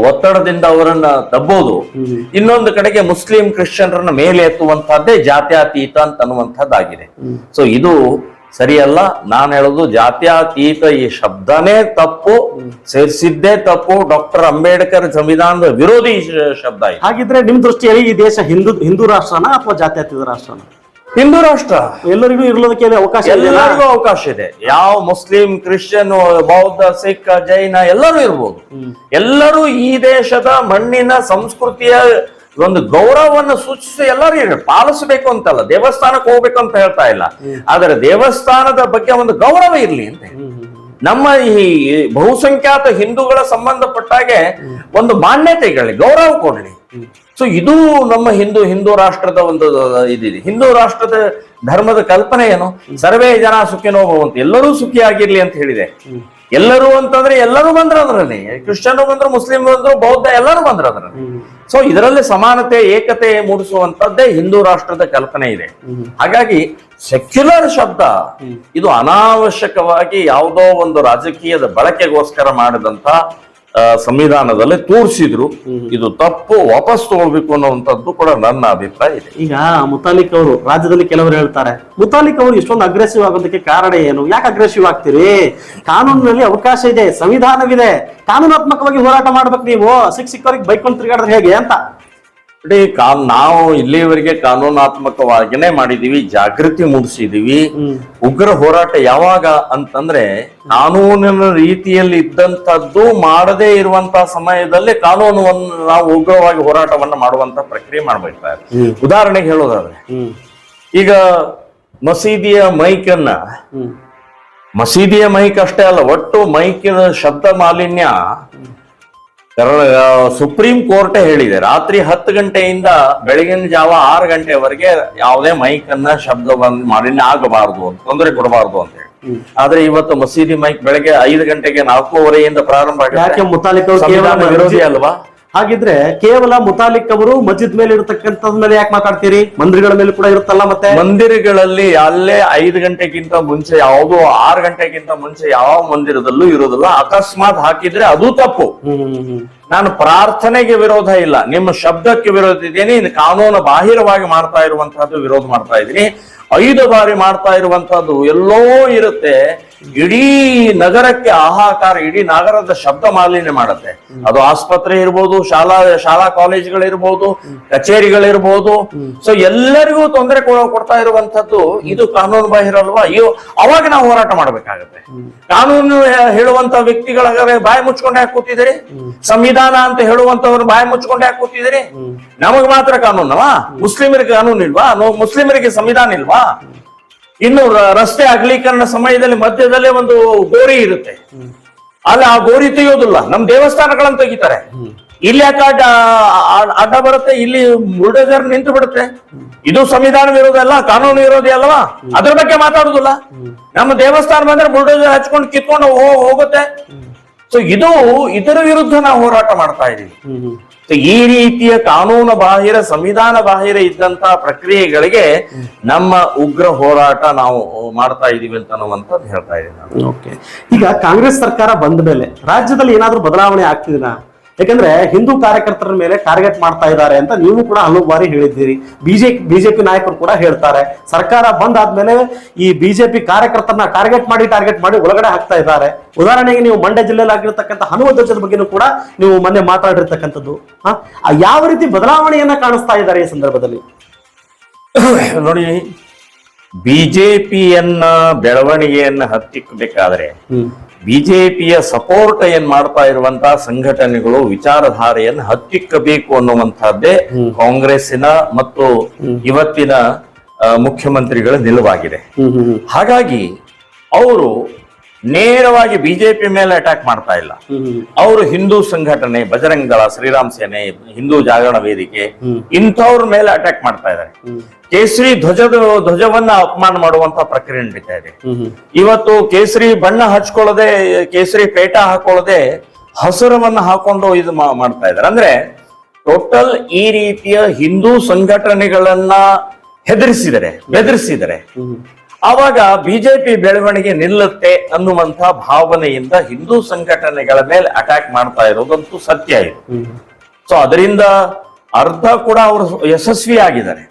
ಒತ್ತಡದಿಂದ ಅವರನ್ನ ದಬ್ಬೋದು ಇನ್ನೊಂದು ಕಡೆಗೆ ಮುಸ್ಲಿಂ ಕ್ರಿಶ್ಚಿಯನ್ರನ್ನ ಮೇಲೆ ಎತ್ತುವಂತಹದ್ದೇ ಜಾತ್ಯತೀತ ಅಂತ ಅನ್ನುವಂಥದ್ದಾಗಿದೆ ಸೊ ಇದು ಸರಿಯಲ್ಲ? ನಾನು ಹೇಳೋದು ಜಾತ್ಯತೀತ ಈ ಶಬ್ದನೇ ತಪ್ಪು ಸೇರಿಸಿದ್ದೇ ತಪ್ಪು. ಡಾಕ್ಟರ್ ಅಂಬೇಡ್ಕರ್ ಸಂವಿಧಾನದ ವಿರೋಧಿ ಶಬ್ದ ಇದು. ಹಾಗಿದ್ರೆ ನಿಮ್ ದೃಷ್ಟಿಯಲ್ಲಿ ಈ ದೇಶ ಹಿಂದೂ ಹಿಂದೂ ರಾಷ್ಟ್ರನ ಅಥವಾ ಜಾತ್ಯತೀತ ರಾಷ್ಟ್ರನ? ಹಿಂದೂ ರಾಷ್ಟ್ರ. ಎಲ್ಲರಿಗೂ ಇರಲೋದಕ್ಕೆ ಅವಕಾಶ? ಎಲ್ಲರಿಗೂ ಅವಕಾಶ ಇದೆ. ಯಾವ ಮುಸ್ಲಿಂ ಕ್ರಿಶ್ಚಿಯನ್ ಬೌದ್ಧ ಸಿಖ್ ಜೈನ ಎಲ್ಲರೂ ಇರ್ಬೋದು. ಎಲ್ಲರೂ ಈ ದೇಶದ ಮಣ್ಣಿನ ಸಂಸ್ಕೃತಿಯ ಒಂದು ಗೌರವವನ್ನು ಸೂಚಿಸಿ ಎಲ್ಲರೂ ಹೇಳಿ ಪಾಲಿಸಬೇಕು ಅಂತಲ್ಲ ದೇವಸ್ಥಾನಕ್ಕೆ ಹೋಗ್ಬೇಕು ಅಂತ ಹೇಳ್ತಾ ಇಲ್ಲ. ಆದರೆ ದೇವಸ್ಥಾನದ ಬಗ್ಗೆ ಒಂದು ಗೌರವ ಇರಲಿ ಅಂತ ನಮ್ಮ ಈ ಬಹುಸಂಖ್ಯಾತ ಹಿಂದೂಗಳ ಸಂಬಂಧಪಟ್ಟಾಗೆ ಒಂದು ಮಾನ್ಯತೆಗಳಲ್ಲಿ ಗೌರವ ಕೊಡ್ಲಿ. ಸೊ ಇದು ನಮ್ಮ ಹಿಂದೂ ಹಿಂದೂ ರಾಷ್ಟ್ರದ ಒಂದು ಇದಿದೆ. ಹಿಂದೂ ರಾಷ್ಟ್ರದ ಧರ್ಮದ ಕಲ್ಪನೆ ಏನು? ಸರ್ವೇ ಜನ ಸುಖಿನೋ ಭವಂತ ಎಲ್ಲರೂ ಸುಖಿಯಾಗಿರ್ಲಿ ಅಂತ ಹೇಳಿದೆ. ಎಲ್ಲರೂ ಅಂತಂದ್ರೆ ಎಲ್ಲರೂ ಬಂದ್ರ ಅದರಲ್ಲಿ. ಕ್ರಿಶ್ಚಿಯನ್ ಬಂದ್ರು ಮುಸ್ಲಿಂ ಬಂದ್ರು ಬೌದ್ಧ ಎಲ್ಲರೂ ಬಂದ್ರ ಅದರಲ್ಲಿ. ಸೊ ಇದರಲ್ಲಿ ಸಮಾನತೆ ಏಕತೆ ಮೂಡಿಸುವಂತದ್ದೇ ಹಿಂದೂ ರಾಷ್ಟ್ರದ ಕಲ್ಪನೆ ಇದೆ. ಹಾಗಾಗಿ ಸೆಕ್ಯುಲರ್ ಶಬ್ದ ಇದು ಅನಾವಶ್ಯಕವಾಗಿ ಯಾವುದೋ ಒಂದು ರಾಜಕೀಯದ ಬಳಕೆಗೋಸ್ಕರ ಮಾಡಿದಂತ ಸಂವಿಧಾನದಲ್ಲಿ ತೋರಿಸಿದ್ರು. ಇದು ತಪ್ಪು, ವಾಪಸ್ ತಗೊಳ್ಬೇಕು ಅನ್ನುವಂಥದ್ದು ಕೂಡ ನನ್ನ ಅಭಿಪ್ರಾಯ ಇದೆ. ಈಗ ಮುತಾಲಿಕ್ ಅವರು, ರಾಜ್ಯದಲ್ಲಿ ಕೆಲವರು ಹೇಳ್ತಾರೆ, ಮುತಾಲಿಕ್ ಅವರು ಇಷ್ಟೊಂದು ಅಗ್ರೆಸಿವ್ ಆಗೋದಕ್ಕೆ ಕಾರಣ ಏನು? ಯಾಕೆ ಅಗ್ರೆಸಿವ್ ಆಗ್ತೀರಿ? ಕಾನೂನಿನಲ್ಲಿ ಅವಕಾಶ ಇದೆ, ಸಂವಿಧಾನವಿದೆ. ಕಾನೂನಾತ್ಮಕವಾಗಿ ಹೋರಾಟ ಮಾಡ್ಬೇಕು ನೀವು. ಸಿಕ್ ಸಿಕ್ಕವರಿಗೆ ಬೈಕೊಂಡು ತಿರುಗಾಡಿದ್ರೆ ಹೇಗೆ? ಅಂತ. ನೋಡಿ ಕಾ- ನಾವು ಇಲ್ಲಿವರೆಗೆ ಕಾನೂನಾತ್ಮಕವಾಗಿನೇ ಮಾಡಿದೀವಿ ಜಾಗೃತಿ ಮೂಡಿಸಿದೀವಿ. ಉಗ್ರ ಹೋರಾಟ ಯಾವಾಗ ಅಂತಂದ್ರೆ ಕಾನೂನಿನ ರೀತಿಯಲ್ಲಿ ಇದ್ದಂತದ್ದು ಮಾಡದೇ ಇರುವಂತಹ ಸಮಯದಲ್ಲಿ ಕಾನೂನುವನ್ನು ನಾವು ಉಗ್ರವಾಗಿ ಹೋರಾಟವನ್ನ ಮಾಡುವಂತ ಪ್ರಕ್ರಿಯೆ ಮಾಡ್ಬಿಡ್ತಾರೆ. ಉದಾಹರಣೆಗೆ ಹೇಳೋದಾದ್ರೆ ಈಗ ಮಸೀದಿಯ ಮೈಕನ್ನ ಮಸೀದಿಯ ಮೈಕ್ ಅಷ್ಟೇ ಅಲ್ಲ ಒಟ್ಟು ಮೈಕಿನ ಶಬ್ದ ಮಾಲಿನ್ಯ ಸುಪ್ರೀಂ ಕೋರ್ಟ್ ಹೇಳಿದೆ ರಾತ್ರಿ ಹತ್ತು ಗಂಟೆಯಿಂದ ಬೆಳಗಿನ ಜಾವ ಆರು ಗಂಟೆವರೆಗೆ ಯಾವುದೇ ಮೈಕ್ ಅನ್ನ ಶಬ್ದ ಬಂದ್ ಮಾಲಿನ್ಯ ಆಗಬಾರದು ಅಂತ ತೊಂದರೆ ಕೊಡಬಾರದು ಅಂತ ಹೇಳಿ. ಆದ್ರೆ ಇವತ್ತು ಮಸೀದಿ ಮೈಕ್ ಬೆಳಗ್ಗೆ ಐದು ಗಂಟೆಗೆ ನಾಲ್ಕೂವರೆಯಿಂದ ಪ್ರಾರಂಭ ಆಗಿದೆ ಸಂವಿಧಾನ ವಿರೋಧಿ ಅಲ್ವಾ? ಹಾಗಿದ್ರೆ ಕೇವಲ ಮುತಾಲಿಕ್ ಅವರು ಮಸ್ಜಿದ್ ಮೇಲೆ ಇರತಕ್ಕಂಥದ್ ಮೇಲೆ ಯಾಕೆ ಮಾತಾಡ್ತೀರಿ? ಮಂದಿರಗಳ ಮೇಲೆ ಕೂಡ ಇರುತ್ತಲ್ಲ ಮತ್ತೆ? ಮಂದಿರಗಳಲ್ಲಿ ಅಲ್ಲೇ ಐದು ಗಂಟೆಗಿಂತ ಮುಂಚೆ ಯಾವುದೋ ಆರು ಗಂಟೆಗಿಂತ ಮುಂಚೆ ಯಾವ ಮಂದಿರದಲ್ಲೂ ಇರೋದಿಲ್ಲ ಅಕಸ್ಮಾತ್ ಹಾಕಿದ್ರೆ ಅದು ತಪ್ಪು. ನಾನು ಪ್ರಾರ್ಥನೆಗೆ ವಿರೋಧ ಇಲ್ಲ. ನಿಮ್ಮ ಶಬ್ದಕ್ಕೆ ವಿರೋಧ ಇದ್ದೇನೆ. ಇನ್ನು ಕಾನೂನು ಬಾಹಿರವಾಗಿ ಮಾಡ್ತಾ ಇರುವಂತಹದ್ದು ವಿರೋಧ ಮಾಡ್ತಾ ಇದ್ದೀನಿ. ಐದು ಬಾರಿ ಮಾಡ್ತಾ ಇರುವಂತಹದ್ದು ಎಲ್ಲೋ ಇರುತ್ತೆ. ಇಡೀ ನಗರಕ್ಕೆ ಆಹಾಕಾರ ಇಡೀ ನಗರದ ಶಬ್ದ ಮಾಲಿನ್ಯ ಮಾಡುತ್ತೆ. ಅದು ಆಸ್ಪತ್ರೆ ಇರ್ಬೋದು, ಶಾಲಾ ಶಾಲಾ ಕಾಲೇಜುಗಳಿರ್ಬೋದು ಕಚೇರಿಗಳಿರ್ಬೋದು ಸೊ ಎಲ್ಲರಿಗೂ ತೊಂದರೆ ಕೊಡ್ತಾ ಇರುವಂತದ್ದು ಇದು ಕಾನೂನು ಬಾಹಿರ ಅಲ್ವಾ? ಅಯ್ಯೋ, ಅವಾಗ ನಾವು ಹೋರಾಟ ಮಾಡ್ಬೇಕಾಗತ್ತೆ. ಕಾನೂನು ಹೇಳುವಂತ ವ್ಯಕ್ತಿಗಳ ಬಾಯಿ ಮುಚ್ಕೊಂಡು ಕೂತಿದ್ದೀರಿ? ಸಂವಿಧಾನ ಅಂತ ಹೇಳುವಂತವ್ರು ಬಾಯಿ ಮುಚ್ಕೊಂಡು ಯಾಕೆ ಕೂತಿದ್ರಿ ನಮಗ್ ಮಾತ್ರ ಕಾನೂನವಾ ಮುಸ್ಲಿಮರಿಗೆ ಕಾನೂನು ಇಲ್ವಾ? ಮುಸ್ಲಿಮರಿಗೆ ಸಂವಿಧಾನ ಇಲ್ವಾ? ಇನ್ನು ರಸ್ತೆ ಅಗಲೀಕರಣ ಸಮಯದಲ್ಲಿ ಮಧ್ಯದಲ್ಲೇ ಒಂದು ಗೋರಿ ಇರುತ್ತೆ. ಅಲ್ಲಿ ಆ ಗೋರಿ ತೆಗೆಯೋದಿಲ್ಲ. ನಮ್ ದೇವಸ್ಥಾನಗಳನ್ನ ತೆಗಿತಾರೆ. ಇಲ್ಲಿ ಯಾಕೆ ಅಡ್ಡ ಬರುತ್ತೆ? ಇಲ್ಲಿ ಮುರುಡೇಜರ್ ನಿಂತು ಬಿಡುತ್ತೆ. ಇದು ಸಂವಿಧಾನ ವಿರೋಧ ಅಲ್ಲ, ಕಾನೂನು ವಿರೋಧಿ ಅಲ್ವಾ? ಅದ್ರ ಬಗ್ಗೆ ಮಾತಾಡುದಿಲ್ಲ. ನಮ್ಮ ದೇವಸ್ಥಾನ ಬಂದ್ರೆ ಬುಲ್ಡೋಜರ್ ಹಚ್ಕೊಂಡು ಕಿತ್ಕೊಂಡು ಹೋಗುತ್ತೆ. ಸೊ ಇದು ಇದರ ವಿರುದ್ಧ ನಾವು ಹೋರಾಟ ಮಾಡ್ತಾ ಇದೀವಿ ಸೊ ಈ ರೀತಿಯ ಕಾನೂನು ಬಾಹಿರ ಸಂವಿಧಾನ ಬಾಹಿರ ಇದ್ದಂತ ಪ್ರಕ್ರಿಯೆಗಳಿಗೆ ನಮ್ಮ ಉಗ್ರ ಹೋರಾಟ ನಾವು ಮಾಡ್ತಾ ಇದೀವಿ ಅಂತ ಅನ್ನುವಂಥದ್ದು ಹೇಳ್ತಾ ಇದ್ದೀನಿ ಈಗ ಕಾಂಗ್ರೆಸ್ ಸರ್ಕಾರ ಬಂದ ಮೇಲೆ ರಾಜ್ಯದಲ್ಲಿ ಏನಾದ್ರೂ ಬದಲಾವಣೆ ಆಗ್ತಿದೆನಾ? ಯಾಕಂದ್ರೆ ಹಿಂದೂ ಕಾರ್ಯಕರ್ತರ ಮೇಲೆ ಟಾರ್ಗೆಟ್ ಮಾಡ್ತಾ ಇದ್ದಾರೆ ಅಂತ ನೀವು ಕೂಡ ಹಲವು ಬಾರಿ ಹೇಳಿದ್ದೀರಿ. ಬಿಜೆಪಿ ಬಿಜೆಪಿ ನಾಯಕರು ಕೂಡ ಹೇಳ್ತಾರೆ. ಸರ್ಕಾರ ಬಂದಾದ್ಮೇಲೆ ಈ ಬಿಜೆಪಿ ಕಾರ್ಯಕರ್ತರನ್ನ ಟಾರ್ಗೆಟ್ ಮಾಡಿ ಟಾರ್ಗೆಟ್ ಮಾಡಿ ಒಳಗಡೆ ಹಾಕ್ತಾ ಇದ್ದಾರೆ. ಉದಾಹರಣೆಗೆ ನೀವು ಮಂಡ್ಯ ಜಿಲ್ಲೆಯಲ್ಲಿ ಆಗಿರ್ತಕ್ಕಂಥ ಹನುಮ ಧ್ವಜದ ಬಗ್ಗೆನೂ ಕೂಡ ನೀವು ಮೊನ್ನೆ ಮಾತಾಡಿರ್ತಕ್ಕಂಥದ್ದು. ಯಾವ ರೀತಿ ಬದಲಾವಣೆಯನ್ನ ಕಾಣಿಸ್ತಾ ಇದ್ದಾರೆ ಈ ಸಂದರ್ಭದಲ್ಲಿ? ನೋಡಿ ಬಿಜೆಪಿಯನ್ನ ಬೆಳವಣಿಗೆಯನ್ನ ಹತ್ತಿಕ್ಕಬೇಕಾದ್ರೆ ಬಿಜೆಪಿಯ ಸಪೋರ್ಟ್ ಏನ್ ಮಾಡ್ತಾ ಇರುವಂತಹ ಸಂಘಟನೆಗಳು ವಿಚಾರಧಾರೆಯನ್ನು ಹತ್ತಿಕ್ಕಬೇಕು ಅನ್ನುವಂತಹದ್ದೇ ಕಾಂಗ್ರೆಸ್ಸಿನ ಮತ್ತು ಇವತ್ತಿನ ಮುಖ್ಯಮಂತ್ರಿಗಳ ನಿಲುವಾಗಿದೆ. ಹಾಗಾಗಿ ಅವರು ನೇರವಾಗಿ ಬಿಜೆಪಿ ಮೇಲೆ ಅಟ್ಯಾಕ್ ಮಾಡ್ತಾ ಇಲ್ಲ. ಅವರು ಹಿಂದೂ ಸಂಘಟನೆ ಬಜರಂಗ ದಳ ಶ್ರೀರಾಮ್ ಸೇನೆ ಹಿಂದೂ ಜಾಗರಣ ವೇದಿಕೆ ಇಂಥವ್ರ ಮೇಲೆ ಅಟ್ಯಾಕ್ ಮಾಡ್ತಾ ಇದ್ದಾರೆ. ಕೇಸರಿ ಧ್ವಜದ ಧ್ವಜವನ್ನ ಅಪಮಾನ ಮಾಡುವಂತ ಪ್ರಕ್ರಿಯೆ ನಡೀತಾ ಇದೆ. ಇವತ್ತು ಕೇಸರಿ ಬಣ್ಣ ಹಚ್ಕೊಳ್ಳದೆ ಕೇಸರಿ ಪೇಟ ಹಾಕೊಳ್ಳದೆ ಹಸಿರವನ್ನ ಹಾಕೊಂಡು ಇದು ಮಾಡ್ತಾ ಇದ್ದಾರೆ. ಅಂದ್ರೆ ಟೋಟಲ್ ಈ ರೀತಿಯ ಹಿಂದೂ ಸಂಘಟನೆಗಳನ್ನ ಹೆದರಿಸಿದರೆ ಬೆದರಿಸಿದರೆ ಆವಾಗ ಬಿಜೆಪಿ ಬೆಳವಣಿಗೆ ನಿಲ್ಲುತ್ತೆ ಅನ್ನುವಂತ ಭಾವನೆಯಿಂದ ಹಿಂದೂ ಸಂಘಟನೆಗಳ ಮೇಲೆ ಅಟ್ಯಾಕ್ ಮಾಡ್ತಾ ಇರೋದಂತೂ ಸತ್ಯ ಇದೆ. ಸೊ ಅದರಿಂದ ಅರ್ಧ ಕೂಡ ಅವರು ಯಶಸ್ವಿ ಆಗಿದ್ದಾರೆ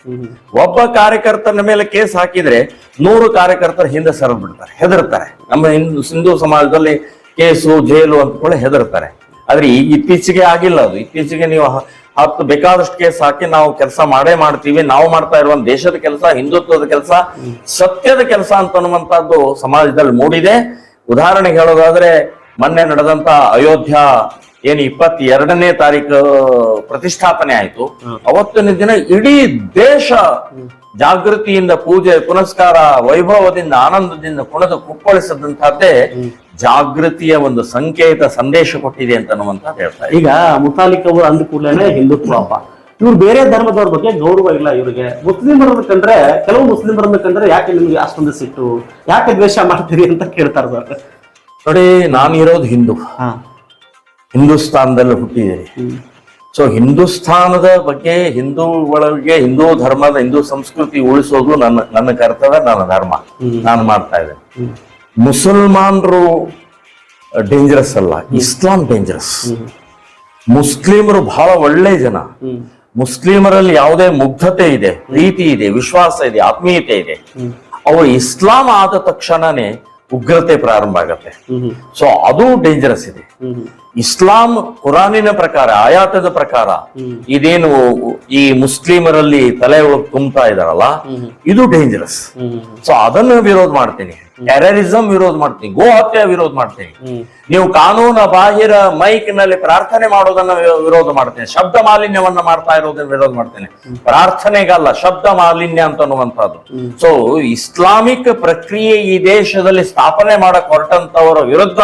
ಒಬ್ಬ ಕಾರ್ಯಕರ್ತನ ಮೇಲೆ ಕೇಸ್ ಹಾಕಿದ್ರೆ ನೂರು ಕಾರ್ಯಕರ್ತರು ಹಿಂದೆ ಸರಿದು ಬಿಡ್ತಾರೆ ಹೆದರ್ತಾರೆ. ನಮ್ಮ ಹಿಂದೂ ಹಿಂದೂ ಸಮಾಜದಲ್ಲಿ ಕೇಸು, ಜೈಲು ಅಂತ ಕೂಡ ಹೆದರ್ತಾರೆ. ಆದ್ರೆ ಈಗ ಇತ್ತೀಚೆಗೆ ಆಗಿಲ್ಲ ಅದು. ಇತ್ತೀಚೆಗೆ ನೀವು ಹತ್ತು ಬೇಕಾದಷ್ಟು ಕೇಸ್ ಹಾಕಿ ನಾವು ಕೆಲಸ ಮಾಡೇ ಮಾಡ್ತೀವಿ. ನಾವು ಮಾಡ್ತಾ ಇರುವ ದೇಶದ ಕೆಲಸ, ಹಿಂದುತ್ವದ ಕೆಲಸ, ಸತ್ಯದ ಕೆಲಸ ಅಂತ ಅನ್ನುವಂತಹದ್ದು ಸಮಾಜದಲ್ಲಿ ಮೂಡಿದೆ. ಉದಾಹರಣೆಗೆ ಹೇಳೋದಾದ್ರೆ ಮೊನ್ನೆ ನಡೆದಂತ ಅಯೋಧ್ಯ ಏನು ಇಪ್ಪತ್ತೆರಡನೇ ತಾರೀಕು ಪ್ರತಿಷ್ಠಾಪನೆ ಆಯ್ತು. ಅವತ್ತಿನ ದಿನ ಇಡೀ ದೇಶ ಜಾಗೃತಿಯಿಂದ ಪೂಜೆ ಪುನಸ್ಕಾರ ವೈಭವದಿಂದ ಆನಂದದಿಂದ ಕುಣದು ಕುಪ್ಪಳಿಸದಂತಹದ್ದೇ ಜಾಗೃತಿಯ ಒಂದು ಸಂಕೇತ ಸಂದೇಶ ಕೊಟ್ಟಿದೆ ಅಂತ ಅನ್ನುವಂತ ಹೇಳ್ತಾರೆ ಈಗ ಮುತಾಲಿಕ್ ಅವರು ಅಂದ ಕೂಡಲೇ ಹಿಂದುತ್ವ ಹಬ್ಬ ಇವ್ರು ಬೇರೆ ಧರ್ಮದವ್ರ ಬಗ್ಗೆ ಗೌರವ ಇಲ್ಲ ಇವರಿಗೆ. ಮುಸ್ಲಿಮರನ್ನ ಕಂಡ್ರೆ ಕೆಲವು ಮುಸ್ಲಿಮರನ್ನ ಕಂಡ್ರೆ ಯಾಕೆ ನಿಮ್ಗೆ ಅಷ್ಟೊಂದು ಸಿಟ್ಟು? ಯಾಕೆ ದ್ವೇಷ ಮಾಡ್ತೀರಿ ಅಂತ ಕೇಳ್ತಾರೆ ಸರ್. ನೋಡಿ ನಾನಿರೋದು ಇರೋದು ಹಿಂದೂ ಹಿಂದೂಸ್ತಾನದಲ್ಲಿ ಹುಟ್ಟಿದ್ದೀನಿ. ಸೊ ಹಿಂದೂಸ್ತಾನದ ಬಗ್ಗೆ ಹಿಂದೂ ಒಳಗೆ ಹಿಂದೂ ಧರ್ಮದ ಹಿಂದೂ ಸಂಸ್ಕೃತಿ ಉಳಿಸೋದು ನನ್ನ ನನ್ನ ಕರ್ತವ್ಯ ನನ್ನ ಧರ್ಮ. ನಾನು ಮಾಡ್ತಾ ಇದ್ದೇನೆ. ಮುಸಲ್ಮಾನರು ಡೇಂಜರಸ್ ಅಲ್ಲ ಇಸ್ಲಾಂ ಡೇಂಜರಸ್ ಮುಸ್ಲಿಮರು ಬಹಳ ಒಳ್ಳೆ ಜನ. ಮುಸ್ಲಿಮರಲ್ಲಿ ಯಾವುದೇ ಮುಗ್ಧತೆ ಇದೆ ಪ್ರೀತಿ ಇದೆ ವಿಶ್ವಾಸ ಇದೆ ಆತ್ಮೀಯತೆ ಇದೆ. ಅವರು ಇಸ್ಲಾಂ ಆದ ತಕ್ಷಣನೇ ಉಗ್ರತೆ ಪ್ರಾರಂಭ ಆಗತ್ತೆ. ಸೊ ಅದು ಡೇಂಜರಸ್ ಇದೆ. ಇಸ್ಲಾಂ ಕುರಾನಿನ ಪ್ರಕಾರ ಆಯಾತದ ಪ್ರಕಾರ ಇದೇನು ಈ ಮುಸ್ಲಿಮರಲ್ಲಿ ತಲೆ ತುಂಬತಾ ಇದಾರಲ್ಲ ಇದು ಡೇಂಜರಸ್ ಸೊ ಅದನ್ನು ವಿರೋಧ ಮಾಡ್ತೀನಿ. ಟೆರರಿಸಂ ವಿರೋಧ ಮಾಡ್ತೀನಿ. ಗೋ ಹತ್ಯೆ ವಿರೋಧ ಮಾಡ್ತೀನಿ. ನೀವು ಕಾನೂನು ಬಾಹಿರ ಮೈಕ್ನಲ್ಲಿ ಪ್ರಾರ್ಥನೆ ಮಾಡೋದನ್ನ ವಿರೋಧ ಮಾಡ್ತೇನೆ. ಶಬ್ದ ಮಾಲಿನ್ಯವನ್ನ ಮಾಡ್ತಾ ಇರೋದನ್ನ ವಿರೋಧ ಮಾಡ್ತೇನೆ. ಪ್ರಾರ್ಥನೆಗಲ್ಲ ಶಬ್ದ ಮಾಲಿನ್ಯ ಅಂತ ಅನ್ನುವಂಥದ್ದು. ಸೊ ಇಸ್ಲಾಮಿಕ್ ಪ್ರಕ್ರಿಯೆ ಈ ದೇಶದಲ್ಲಿ ಸ್ಥಾಪನೆ ಮಾಡಕ್ ಹೊರಟಂತವರ ವಿರುದ್ಧ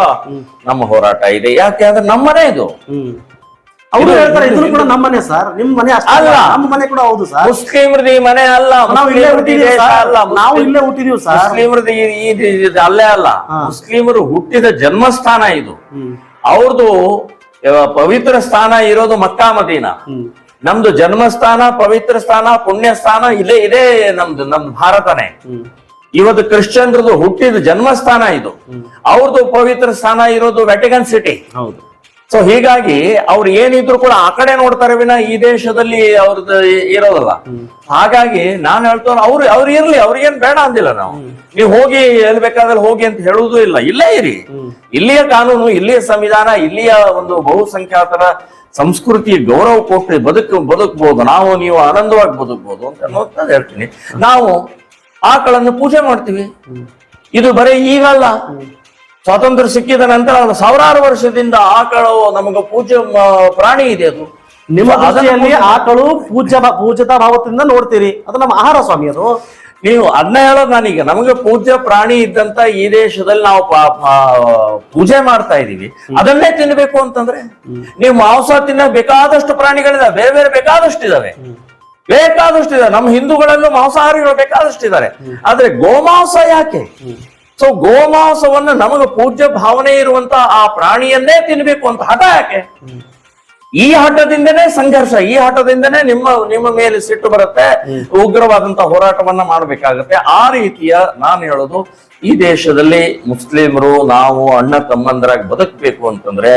ನಮ್ಮ ಹೋರಾಟ ಇದೆ. ಯಾಕೆ? ಅಂದ್ರೆ ನಮ್ಮನೆ ಇದು. ಅವರು ಹೇಳ್ತಾರೆ ಇದನ್ನು ಕೂಡ ನಮ್ಮ ಮನೆ ಸರ್ ನಿಮ್ ಮನೆ ಅಲ್ಲ. ನಮ್ಮ ಮನೆ ಕೂಡ ಹೌದು ಸರ್ ಮುಸ್ಲಿಮ್ರದ್ದು ಈ ಮನೆ ಅಲ್ಲ ನಾವು ಇಲ್ಲೇ ಹುಟ್ಟಿದೀವಿ. ಅಲ್ಲ ನಾವು ಇಲ್ಲೇ ಹುಟ್ಟಿದೀವಿ ಸರ್ ಮುಸ್ಲಿಮರದ್ದು ಅಲ್ಲೇ ಅಲ್ಲ. ಮುಸ್ಲಿಮರು ಹುಟ್ಟಿದ ಜನ್ಮಸ್ಥಾನ ಇದು. ಅವ್ರದ್ದು ಪವಿತ್ರ ಸ್ಥಾನ ಇರೋದು ಮಕ್ಕಾ ಮದೀನ. ನಮ್ದು ಜನ್ಮಸ್ಥಾನ ಪವಿತ್ರ ಸ್ಥಾನ ಪುಣ್ಯ ಸ್ಥಾನ ಇಲ್ಲೇ ಇದೇ ನಮ್ದು ನಮ್ ಭಾರತನೇ. ಇವತ್ತು ಕ್ರಿಶ್ಚಿಯನ್ರದ್ದು ಹುಟ್ಟಿದ ಜನ್ಮಸ್ಥಾನ ಇದು. ಅವ್ರದ್ದು ಪವಿತ್ರ ಸ್ಥಾನ ಇರೋದು ವೆಟಿಕನ್ ಸಿಟಿ ಹೌದು. ಸೊ ಹೀಗಾಗಿ ಅವ್ರು ಏನಿದ್ರು ಕೂಡ ಆ ಕಡೆ ನೋಡ್ತಾರೆ ವಿನ ಈ ದೇಶದಲ್ಲಿ ಅವ್ರದ್ದು ಇರೋದಲ್ಲ. ಹಾಗಾಗಿ ನಾನು ಹೇಳ್ತೇನೆ ಅವ್ರು ಅವ್ರು ಇರ್ಲಿ ಅವ್ರಿಗೇನ್ ಬೇಡ ಅಂದಿಲ್ಲ ನಾವು. ನೀವು ಹೋಗಿ ಎಲ್ಲಿ ಬೇಕಾದ್ರೆ ಹೋಗಿ ಅಂತ ಹೇಳುವುದು ಇಲ್ಲ. ಇಲ್ಲೇ ಇರಿ. ಇಲ್ಲಿಯ ಕಾನೂನು ಇಲ್ಲಿಯ ಸಂವಿಧಾನ ಇಲ್ಲಿಯ ಒಂದು ಬಹುಸಂಖ್ಯಾತರ ಸಂಸ್ಕೃತಿ ಗೌರವ ಕೊಟ್ಟು ಬದುಕ ಬದುಕಬಹುದು ನಾವು ನೀವು ಆನಂದವಾಗಿ ಬದುಕಬಹುದು ಅಂತ ಅನ್ನೋದನ್ನ ಹೇಳ್ತೀನಿ. ನಾವು ಆಕಳನ್ನು ಪೂಜೆ ಮಾಡ್ತೀವಿ. ಇದು ಬರೀ ಈಗಲ್ಲ. ಸ್ವಾತಂತ್ರ್ಯ ಸಿಕ್ಕಿದ ನಂತರ ಸಾವಿರಾರು ವರ್ಷದಿಂದ ಆಕಳು ನಮಗೆ ಪೂಜ್ಯ ಪ್ರಾಣಿ ಇದೆ ಅದು. ನಿಮ್ಮ ದೃಷ್ಟಿಯಲ್ಲಿ ಆಕಳು ಪೂಜ್ಯ ಪೂಜಿತ ಭಾವದಿಂದ ನೋಡ್ತೀರಿ. ಅದು ನಮ್ಮ ಆಹಾರ ಸ್ವಾಮಿ ಅದು. ನೀವು ಅದನ್ನ ಹೇಳೋದು ನಾನೀಗ. ನಮಗೆ ಪೂಜ್ಯ ಪ್ರಾಣಿ ಇದ್ದಂತ ಈ ದೇಶದಲ್ಲಿ ನಾವು ಪೂಜೆ ಮಾಡ್ತಾ ಇದೀವಿ ಅದನ್ನೇ ತಿನ್ಬೇಕು ಅಂತಂದ್ರೆ ನೀವು ಮಾಂಸ ತಿನ್ನ ಬೇಕಾದಷ್ಟು ಪ್ರಾಣಿಗಳಿದಾವೆ. ಬೇರೆ ಬೇರೆ ಬೇಕಾದಷ್ಟು ಇದಾವೆ ಬೇಕಾದಷ್ಟು ಇದೆ ನಮ್ಮ ಹಿಂದೂಗಳಲ್ಲೂ ಮಾಂಸಾಹಾರಿಗಳು ಬೇಕಾದಷ್ಟು ಇದ್ದಾರೆ ಆದ್ರೆ ಗೋಮಾಂಸ ಯಾಕೆ? ಸೊ ಗೋಮಾಂಸವನ್ನ ನಮಗೆ ಪೂಜ್ಯ ಭಾವನೆ ಇರುವಂತ ಆ ಪ್ರಾಣಿಯನ್ನೇ ತಿನ್ಬೇಕು ಅಂತ ಹಠ ಯಾಕೆ? ಈ ಹಠದಿಂದನೇ ಸಂಘರ್ಷ, ಈ ಹಠದಿಂದನೇ ನಿಮ್ಮ ನಿಮ್ಮ ಮೇಲೆ ಸಿಟ್ಟು ಬರುತ್ತೆ, ಉಗ್ರವಾದಂತ ಹೋರಾಟವನ್ನ ಮಾಡಬೇಕಾಗತ್ತೆ. ಆ ರೀತಿಯ ನಾನು ಹೇಳೋದು, ಈ ದೇಶದಲ್ಲಿ ಮುಸ್ಲಿಮರು ನಾವು ಅಣ್ಣ ತಮ್ಮಂದರಾಗಿ ಬದುಕಬೇಕು ಅಂತಂದ್ರೆ,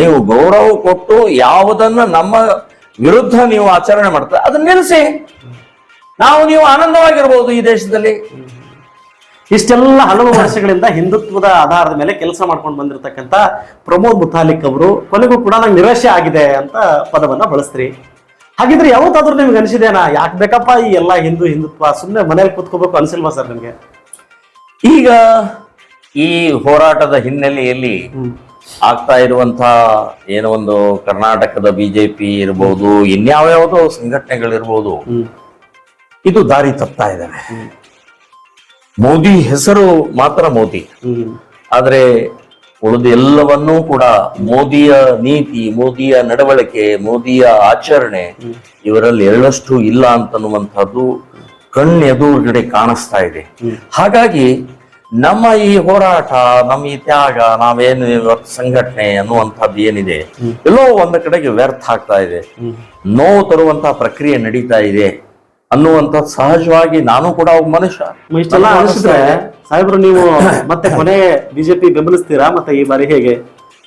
ನೀವು ಗೌರವ ಕೊಟ್ಟು ಯಾವುದನ್ನ ನಮ್ಮ ವಿರುದ್ಧ ನೀವು ಆಚರಣೆ ಮಾಡ್ತಾರೆ ಅದನ್ನ ನಿಲ್ಲಿಸಿ ನಾವು ನೀವು ಆನಂದವಾಗಿರ್ಬೋದು ಈ ದೇಶದಲ್ಲಿ. ಇಷ್ಟೆಲ್ಲ ಹಲವು ವರ್ಷಗಳಿಂದ ಹಿಂದುತ್ವದ ಆಧಾರದ ಮೇಲೆ ಕೆಲಸ ಮಾಡ್ಕೊಂಡು ಬಂದಿರತಕ್ಕಂಥ ಪ್ರಮೋದ್ ಮುತಾಲಿಕ್ ಅವರು ಕೊನೆಗೂ ಕೂಡ ನಂಗೆ ನಿರಾಶೆ ಆಗಿದೆ ಅಂತ ಪದವನ್ನ ಬಳಸ್ತೀರಿ ಹಾಗಿದ್ರೆ ಯಾವತ್ತಾದ್ರೂ ನಿಮ್ಗೆ ಅನಿಸಿದೇನಾ? ಯಾಕೆ ಬೇಕಪ್ಪ ಈ ಎಲ್ಲ ಹಿಂದೂ ಹಿಂದುತ್ವ? ಸುಮ್ಮನೆ ಮನೇಲಿ ಕೂತ್ಕೋಬೇಕು ಅನ್ಸಿಲ್ವಾ ಸರ್ ನಿಮಗೆ? ಈಗ ಈ ಹೋರಾಟದ ಹಿನ್ನೆಲೆಯಲ್ಲಿ ಆಗ್ತಾ ಇರುವಂತಹ ಏನೋ ಒಂದು ಕರ್ನಾಟಕದ ಬಿಜೆಪಿ ಇರ್ಬೋದು ಇನ್ಯಾವ್ಯಾವುದೋ ಸಂಘಟನೆಗಳಿರ್ಬೋದು ಇದು ದಾರಿ ತಪ್ತಾ ಇದ್ದಾವೆ ಮೋದಿ ಹೆಸರು ಮಾತ್ರ ಮೋದಿ. ಆದರೆ ಉಳಿದ ಎಲ್ಲವನ್ನೂ ಕೂಡ ಮೋದಿಯ ನೀತಿ, ಮೋದಿಯ ನಡವಳಿಕೆ, ಮೋದಿಯ ಆಚರಣೆ ಇವರಲ್ಲಿ ಎಳ್ಳಷ್ಟು ಇಲ್ಲ ಅಂತನ್ನುವಂಥದ್ದು ಕಣ್ಣೆದುರುಗಡೆ ಕಾಣಿಸ್ತಾ ಇದೆ. ಹಾಗಾಗಿ ನಮ್ಮ ಈ ಹೋರಾಟ, ನಮ್ಮ ಈ ತ್ಯಾಗ, ನಾವೇನು ಸಂಘಟನೆ ಅನ್ನುವಂಥದ್ದು ಏನಿದೆ, ಎಲ್ಲೋ ಒಂದು ಕಡೆಗೆ ವ್ಯರ್ಥ ಆಗ್ತಾ ಇದೆ. ನೋವು ತರುವಂತಹ ಪ್ರಕ್ರಿಯೆ ನಡೀತಾ ಇದೆ. ಅನ್ನುವಂಥ ಸಹಜವಾಗಿ ನಾನು ಕೂಡ ಒಬ್ಬ ಮನುಷ್ಯ. ಇಷ್ಟೆಲ್ಲ ಅನಿಸಿದ್ರೆ ಸಾಹೇಬ್ರು ನೀವು ಮತ್ತೆ ಕೊನೆ ಬಿಜೆಪಿ ಬೆಂಬಲಿಸ್ತೀರಾ? ಮತ್ತೆ ಈ ಬಾರಿ ಹೇಗೆ?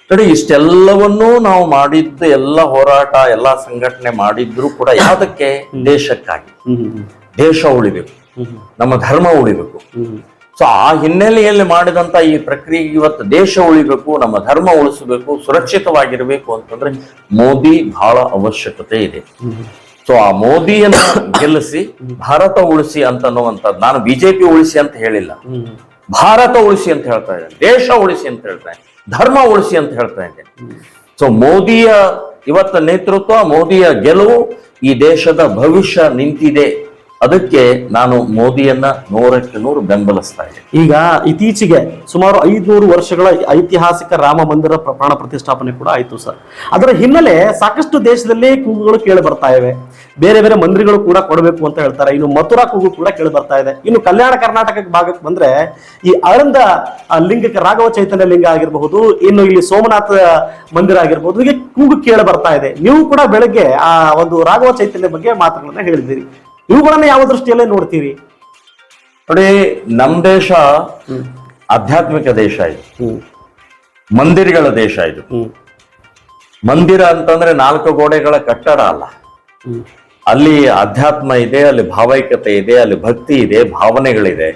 ನೋಡಿ ಇಷ್ಟೆಲ್ಲವನ್ನೂ ನಾವು ಮಾಡಿದ್ದ ಎಲ್ಲ ಹೋರಾಟ ಎಲ್ಲ ಸಂಘಟನೆ ಮಾಡಿದ್ರು ಕೂಡ ಯಾವುದಕ್ಕೆ? ದೇಶಕ್ಕಾಗಿ. ದೇಶ ಉಳಿಬೇಕು. ನಮ್ಮ ಧರ್ಮ ಉಳಿಬೇಕು. ಸೊ ಆ ಹಿನ್ನೆಲೆಯಲ್ಲಿ ಮಾಡಿದಂತ ಈ ಪ್ರಕ್ರಿಯೆ ಇವತ್ತು ದೇಶ ಉಳಿಬೇಕು ನಮ್ಮ ಧರ್ಮ ಉಳಿಸಬೇಕು ಸುರಕ್ಷಿತವಾಗಿರಬೇಕು ಅಂತಂದ್ರೆ ಮೋದಿ ಬಹಳ ಅವಶ್ಯಕತೆ ಇದೆ. ಸೊ ಆ ಮೋದಿಯನ್ನ ಗೆಲ್ಲಿಸಿ, ಭಾರತ ಉಳಿಸಿ ಅಂತನ್ನುವಂಥದ್ದು ನಾನು ಬಿಜೆಪಿ ಉಳಿಸಿ ಅಂತ ಹೇಳಿಲ್ಲ. ಭಾರತ ಉಳಿಸಿ ಅಂತ ಹೇಳ್ತಾ ಇದ್ದೇನೆ. ದೇಶ ಉಳಿಸಿ ಅಂತ ಹೇಳ್ತಾ ಇದ್ದೇನೆ. ಧರ್ಮ ಉಳಿಸಿ ಅಂತ ಹೇಳ್ತಾ ಇದ್ದೇನೆ. ಸೊ ಮೋದಿಯ ಇವತ್ತ ನೇತೃತ್ವ, ಮೋದಿಯ ಗೆಲುವು ಈ ದೇಶದ ಭವಿಷ್ಯ ನಿಂತಿದೆ ಅದಕ್ಕೆ ನಾನು ಮೋದಿಯನ್ನ ನೂರಕ್ಕೆ ನೂರು ಬೆಂಬಲಿಸ್ತಾ ಇದ್ದೇನೆ. ಈಗ ಇತ್ತೀಚೆಗೆ ಸುಮಾರು ಐದುನೂರು ವರ್ಷಗಳ ಐತಿಹಾಸಿಕ ರಾಮ ಮಂದಿರ ಪ್ರಾಣ ಪ್ರತಿಷ್ಠಾಪನೆ ಕೂಡ ಆಯಿತು ಸರ್. ಅದರ ಹಿನ್ನೆಲೆ ಸಾಕಷ್ಟು ದೇಶದಲ್ಲಿ ಕೂಗುಗಳು ಕೇಳಿ ಬರ್ತಾ ಇವೆ. ಬೇರೆ ಬೇರೆ ಮಂದಿರಗಳು ಕೂಡ ಕೊಡಬೇಕು ಅಂತ ಹೇಳ್ತಾರೆ. ಇನ್ನು ಮಥುರಾ ಕೂಗು ಕೂಡ ಕೇಳಿ ಬರ್ತಾ ಇದೆ. ಇನ್ನು ಕಲ್ಯಾಣ ಕರ್ನಾಟಕ ಭಾಗಕ್ಕೆ ಬಂದ್ರೆ ಈ ಆಳಂದ ಆ, ಲಿಂಗಕ್ಕೆ ರಾಘವ ಚೈತನ್ಯ ಲಿಂಗ ಆಗಿರಬಹುದು ಇನ್ನು ಇಲ್ಲಿ ಸೋಮನಾಥ ಮಂದಿರ ಆಗಿರಬಹುದು ಹೀಗೆ ಕೂಗು ಕೇಳಿ ಬರ್ತಾ ಇದೆ. ನೀವು ಕೂಡ ಬೆಳಗ್ಗೆ ಆ ಒಂದು ರಾಘವ ಚೈತನ್ಯ ಬಗ್ಗೆ ಮಾತುಗಳನ್ನ ಹೇಳಿದ್ದೀರಿ. ಇವುಗಳನ್ನ ಯಾವ ದೃಷ್ಟಿಯಲ್ಲೇ ನೋಡ್ತೀರಿ? ನೋಡಿ ನಮ್ ದೇಶ ಆಧ್ಯಾತ್ಮಿಕ ದೇಶ ಇದು. ಮಂದಿರಗಳ ದೇಶ ಇದು. ಮಂದಿರ ಅಂತಂದ್ರೆ ನಾಲ್ಕು ಗೋಡೆಗಳ ಕಟ್ಟಡ ಅಲ್ಲ. ಅಲ್ಲಿ ಅಧ್ಯಾತ್ಮ ಇದೆ ಅಲ್ಲಿ ಭಾವೈಕ್ಯತೆ ಇದೆ ಅಲ್ಲಿ ಭಕ್ತಿ ಇದೆ ಭಾವನೆಗಳಿದೆ.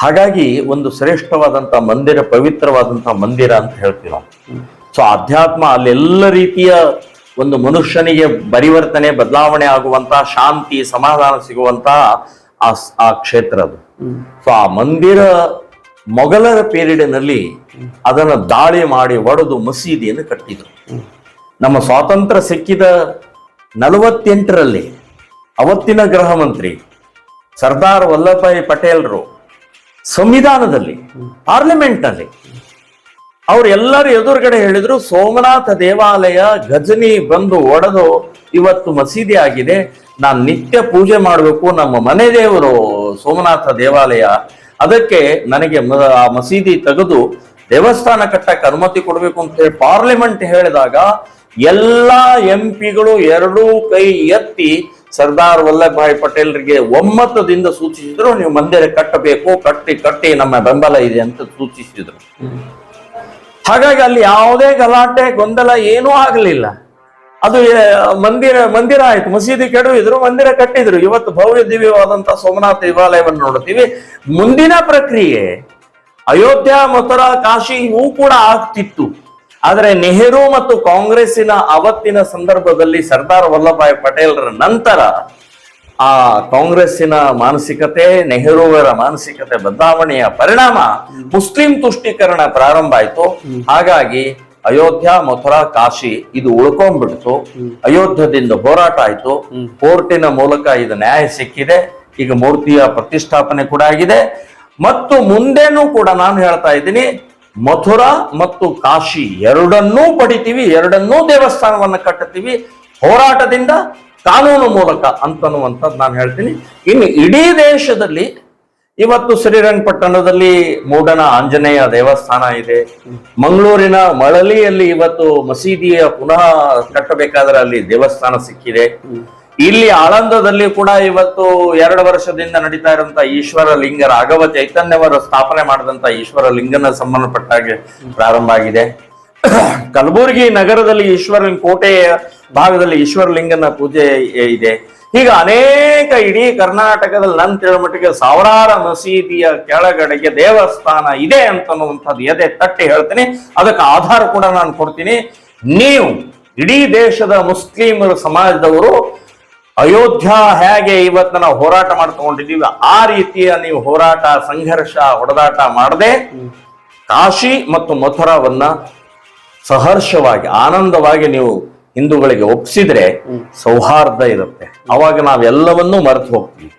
ಹಾಗಾಗಿ ಒಂದು ಶ್ರೇಷ್ಠವಾದಂತ ಮಂದಿರ ಪವಿತ್ರವಾದಂತ ಮಂದಿರ ಅಂತ ಹೇಳ್ತೀವಿ ನಾವು. ಸೊ ಅಧ್ಯಾತ್ಮ ಅಲ್ಲೆಲ್ಲ ರೀತಿಯ ಒಂದು ಮನುಷ್ಯನಿಗೆ ಪರಿವರ್ತನೆ, ಬದಲಾವಣೆ ಆಗುವಂತ, ಶಾಂತಿ, ಸಮಾಧಾನ ಸಿಗುವಂತ ಆ ಕ್ಷೇತ್ರ ಅದು. ಸೊ ಆ ಮಂದಿರ ಮೊಘಲರ ಪೀರಿಯಡ್ನಲ್ಲಿ ಅದನ್ನು ದಾಳಿ ಮಾಡಿ ಒಡೆದು ಮಸೀದಿಯನ್ನು ಕಟ್ಟಿದ್ರು. ನಮ್ಮ ಸ್ವಾತಂತ್ರ್ಯ ಸಿಕ್ಕಿದ ನಲವತ್ತೆಂಟರಲ್ಲಿ ಅವತ್ತಿನ ಗೃಹ ಮಂತ್ರಿ ಸರ್ದಾರ್ ವಲ್ಲಭಾಯಿ ಪಟೇಲ್ರು ಸಂವಿಧಾನದಲ್ಲಿ, ಪಾರ್ಲಿಮೆಂಟ್ನಲ್ಲಿ ಅವರೆಲ್ಲರೂ ಎದುರುಗಡೆ ಹೇಳಿದ್ರು, ಸೋಮನಾಥ ದೇವಾಲಯ ಗಜನಿ ಬಂದು ಒಡೆದು ಇವತ್ತು ಮಸೀದಿ ಆಗಿದೆ. ನಾನು ನಿತ್ಯ ಪೂಜೆ ಮಾಡಬೇಕು, ನಮ್ಮ ಮನೆ ದೇವರು ಸೋಮನಾಥ ದೇವಾಲಯ. ಅದಕ್ಕೆ ನನಗೆ ಆ ಮಸೀದಿ ತೆಗೆದು ದೇವಸ್ಥಾನ ಕಟ್ಟಕ್ಕೆ ಅನುಮತಿ ಕೊಡಬೇಕು ಅಂತ ಹೇಳಿ ಪಾರ್ಲಿಮೆಂಟ್ ಹೇಳಿದಾಗ ಎಲ್ಲಾ ಎಂ ಪಿಗಳು ಎರಡೂ ಕೈ ಎತ್ತಿ ಸರ್ದಾರ್ ವಲ್ಲಭಭಾಯಿ ಪಟೇಲ್ರಿಗೆ ಒಮ್ಮತದಿಂದ ಸೂಚಿಸಿದ್ರು, ನೀವು ಮಂದಿರ ಕಟ್ಟಬೇಕು, ಕಟ್ಟಿ ಕಟ್ಟಿ, ನಮ್ಮ ಬೆಂಬಲ ಇದೆ ಅಂತ ಸೂಚಿಸಿದ್ರು. ಹಾಗಾಗಿ ಅಲ್ಲಿ ಯಾವುದೇ ಗಲಾಟೆ, ಗೊಂದಲ ಏನೂ ಆಗಲಿಲ್ಲ. ಅದು ಮಂದಿರ ಮಂದಿರ ಆಯ್ತು. ಮಸೀದಿ ಕೆಡವಿದ್ರು, ಮಂದಿರ ಕಟ್ಟಿದ್ರು. ಇವತ್ತು ಭವ್ಯ ದಿವ್ಯವಾದಂತಹ ಸೋಮನಾಥ ದೇವಾಲಯವನ್ನು ನೋಡುತ್ತೀವಿ. ಮುಂದಿನ ಪ್ರಕ್ರಿಯೆ, ಅಯೋಧ್ಯ, ಮಥುರಾ, ಕಾಶಿ, ಇವು ಕೂಡ ಆಗ್ತಿತ್ತು. ಆದರೆ ನೆಹರು ಮತ್ತು ಕಾಂಗ್ರೆಸ್ಸಿನ ಅವತ್ತಿನ ಸಂದರ್ಭದಲ್ಲಿ ಸರ್ದಾರ್ ವಲ್ಲಭಾಯ್ ಪಟೇಲ್ರ ನಂತರ ಆ ಕಾಂಗ್ರೆಸ್ಸಿನ ಮಾನಸಿಕತೆ ನೆಹರೂವರ ಮಾನಸಿಕತೆ ಬದಲಾವಣೆಯ ಪರಿಣಾಮ ಮುಸ್ಲಿಂ ತುಷ್ಟೀಕರಣ ಪ್ರಾರಂಭ ಆಯ್ತು. ಹಾಗಾಗಿ ಅಯೋಧ್ಯ, ಮಥುರಾ, ಕಾಶಿ ಇದು ಉಳ್ಕೊಂಡ್ಬಿಡ್ತು. ಅಯೋಧ್ಯದಿಂದ ಹೋರಾಟ ಆಯ್ತು. ಕೋರ್ಟಿನ ಮೂಲಕ ಇದು ನ್ಯಾಯ ಸಿಕ್ಕಿದೆ. ಈಗ ಮೂರ್ತಿಯ ಪ್ರತಿಷ್ಠಾಪನೆ ಕೂಡ ಆಗಿದೆ. ಮತ್ತು ಮುಂದೆನೂ ಕೂಡ ನಾನು ಹೇಳ್ತಾ ಇದ್ದೀನಿ, ಮಥುರಾ ಮತ್ತು ಕಾಶಿ ಎರಡನ್ನೂ ಪಡಿತೀವಿ, ಎರಡನ್ನೂ ದೇವಸ್ಥಾನವನ್ನ ಕಟ್ಟತೀವಿ ಹೋರಾಟದಿಂದ ಕಾನೂನು ಮೂಲಕ ಅಂತನ್ನುವಂಥದ್ದು ನಾನು ಹೇಳ್ತೀನಿ. ಇನ್ನು ಇಡೀ ದೇಶದಲ್ಲಿ ಇವತ್ತು ಶ್ರೀರಂಗಪಟ್ಟಣದಲ್ಲಿ ಮೂಡನ ಆಂಜನೇಯ ದೇವಸ್ಥಾನ ಇದೆ. ಮಂಗಳೂರಿನ ಮಳಲಿಯಲ್ಲಿ ಇವತ್ತು ಮಸೀದಿಯ ಪುನಃ ಕಟ್ಟಬೇಕಾದ್ರೆ ಅಲ್ಲಿ ದೇವಸ್ಥಾನ ಸಿಕ್ಕಿದೆ. ಇಲ್ಲಿ ಆಳಂದದಲ್ಲಿ ಕೂಡ ಇವತ್ತು ಎರಡು ವರ್ಷದಿಂದ ನಡೀತಾ ಇರುವಂತ ಈಶ್ವರ ಲಿಂಗ, ರಾಘವ ಚೈತನ್ಯವರ ಸ್ಥಾಪನೆ ಮಾಡಿದಂತ ಈಶ್ವರ ಲಿಂಗನ ಸಂಬಂಧಪಟ್ಟ ಹಾಗೆ ಪ್ರಾರಂಭ ಆಗಿದೆ. ಕಲಬುರಗಿ ನಗರದಲ್ಲಿ ಈಶ್ವರಲಿಂಗ ಕೋಟೆಯ ಭಾಗದಲ್ಲಿ ಈಶ್ವರಲಿಂಗನ ಪೂಜೆ ಇದೆ. ಈಗ ಅನೇಕ ಇಡೀ ಕರ್ನಾಟಕದಲ್ಲಿ ನನ್ನ ತಿಳುಮಟ್ಟಿಗೆ ಸಾವಿರಾರು ಮಸೀದಿಯ ಕೆಳಗಡೆಗೆ ದೇವಸ್ಥಾನ ಇದೆ ಅಂತನ್ನುವಂಥದ್ದು ಎದೆ ತಟ್ಟಿ ಹೇಳ್ತೀನಿ. ಅದಕ್ಕೆ ಆಧಾರ ಕೂಡ ನಾನು ಕೊಡ್ತೀನಿ. ನೀವು ಇಡೀ ದೇಶದ ಮುಸ್ಲಿಮರ ಸಮಾಜದವರು ಅಯೋಧ್ಯ ಹೇಗೆ ಇವತ್ತು ನಾವು ಹೋರಾಟ ಮಾಡ್ಕೊಂಡಿದ್ದೀವಿ ಆ ರೀತಿಯ ನೀವು ಹೋರಾಟ, ಸಂಘರ್ಷ, ಹೊಡೆದಾಟ ಮಾಡದೆ ಕಾಶಿ ಮತ್ತು ಮಥುರಾವನ್ನ ಸಹರ್ಷವಾಗಿ ಆನಂದವಾಗಿ ನೀವು ಹಿಂದೂಗಳಿಗೆ ಒಪ್ಪಿಸಿದ್ರೆ ಸೌಹಾರ್ದ ಇರುತ್ತೆ. ಅವಾಗ ನಾವೆಲ್ಲವನ್ನೂ ಮರೆತು ಹೋಗ್ತೀವಿ.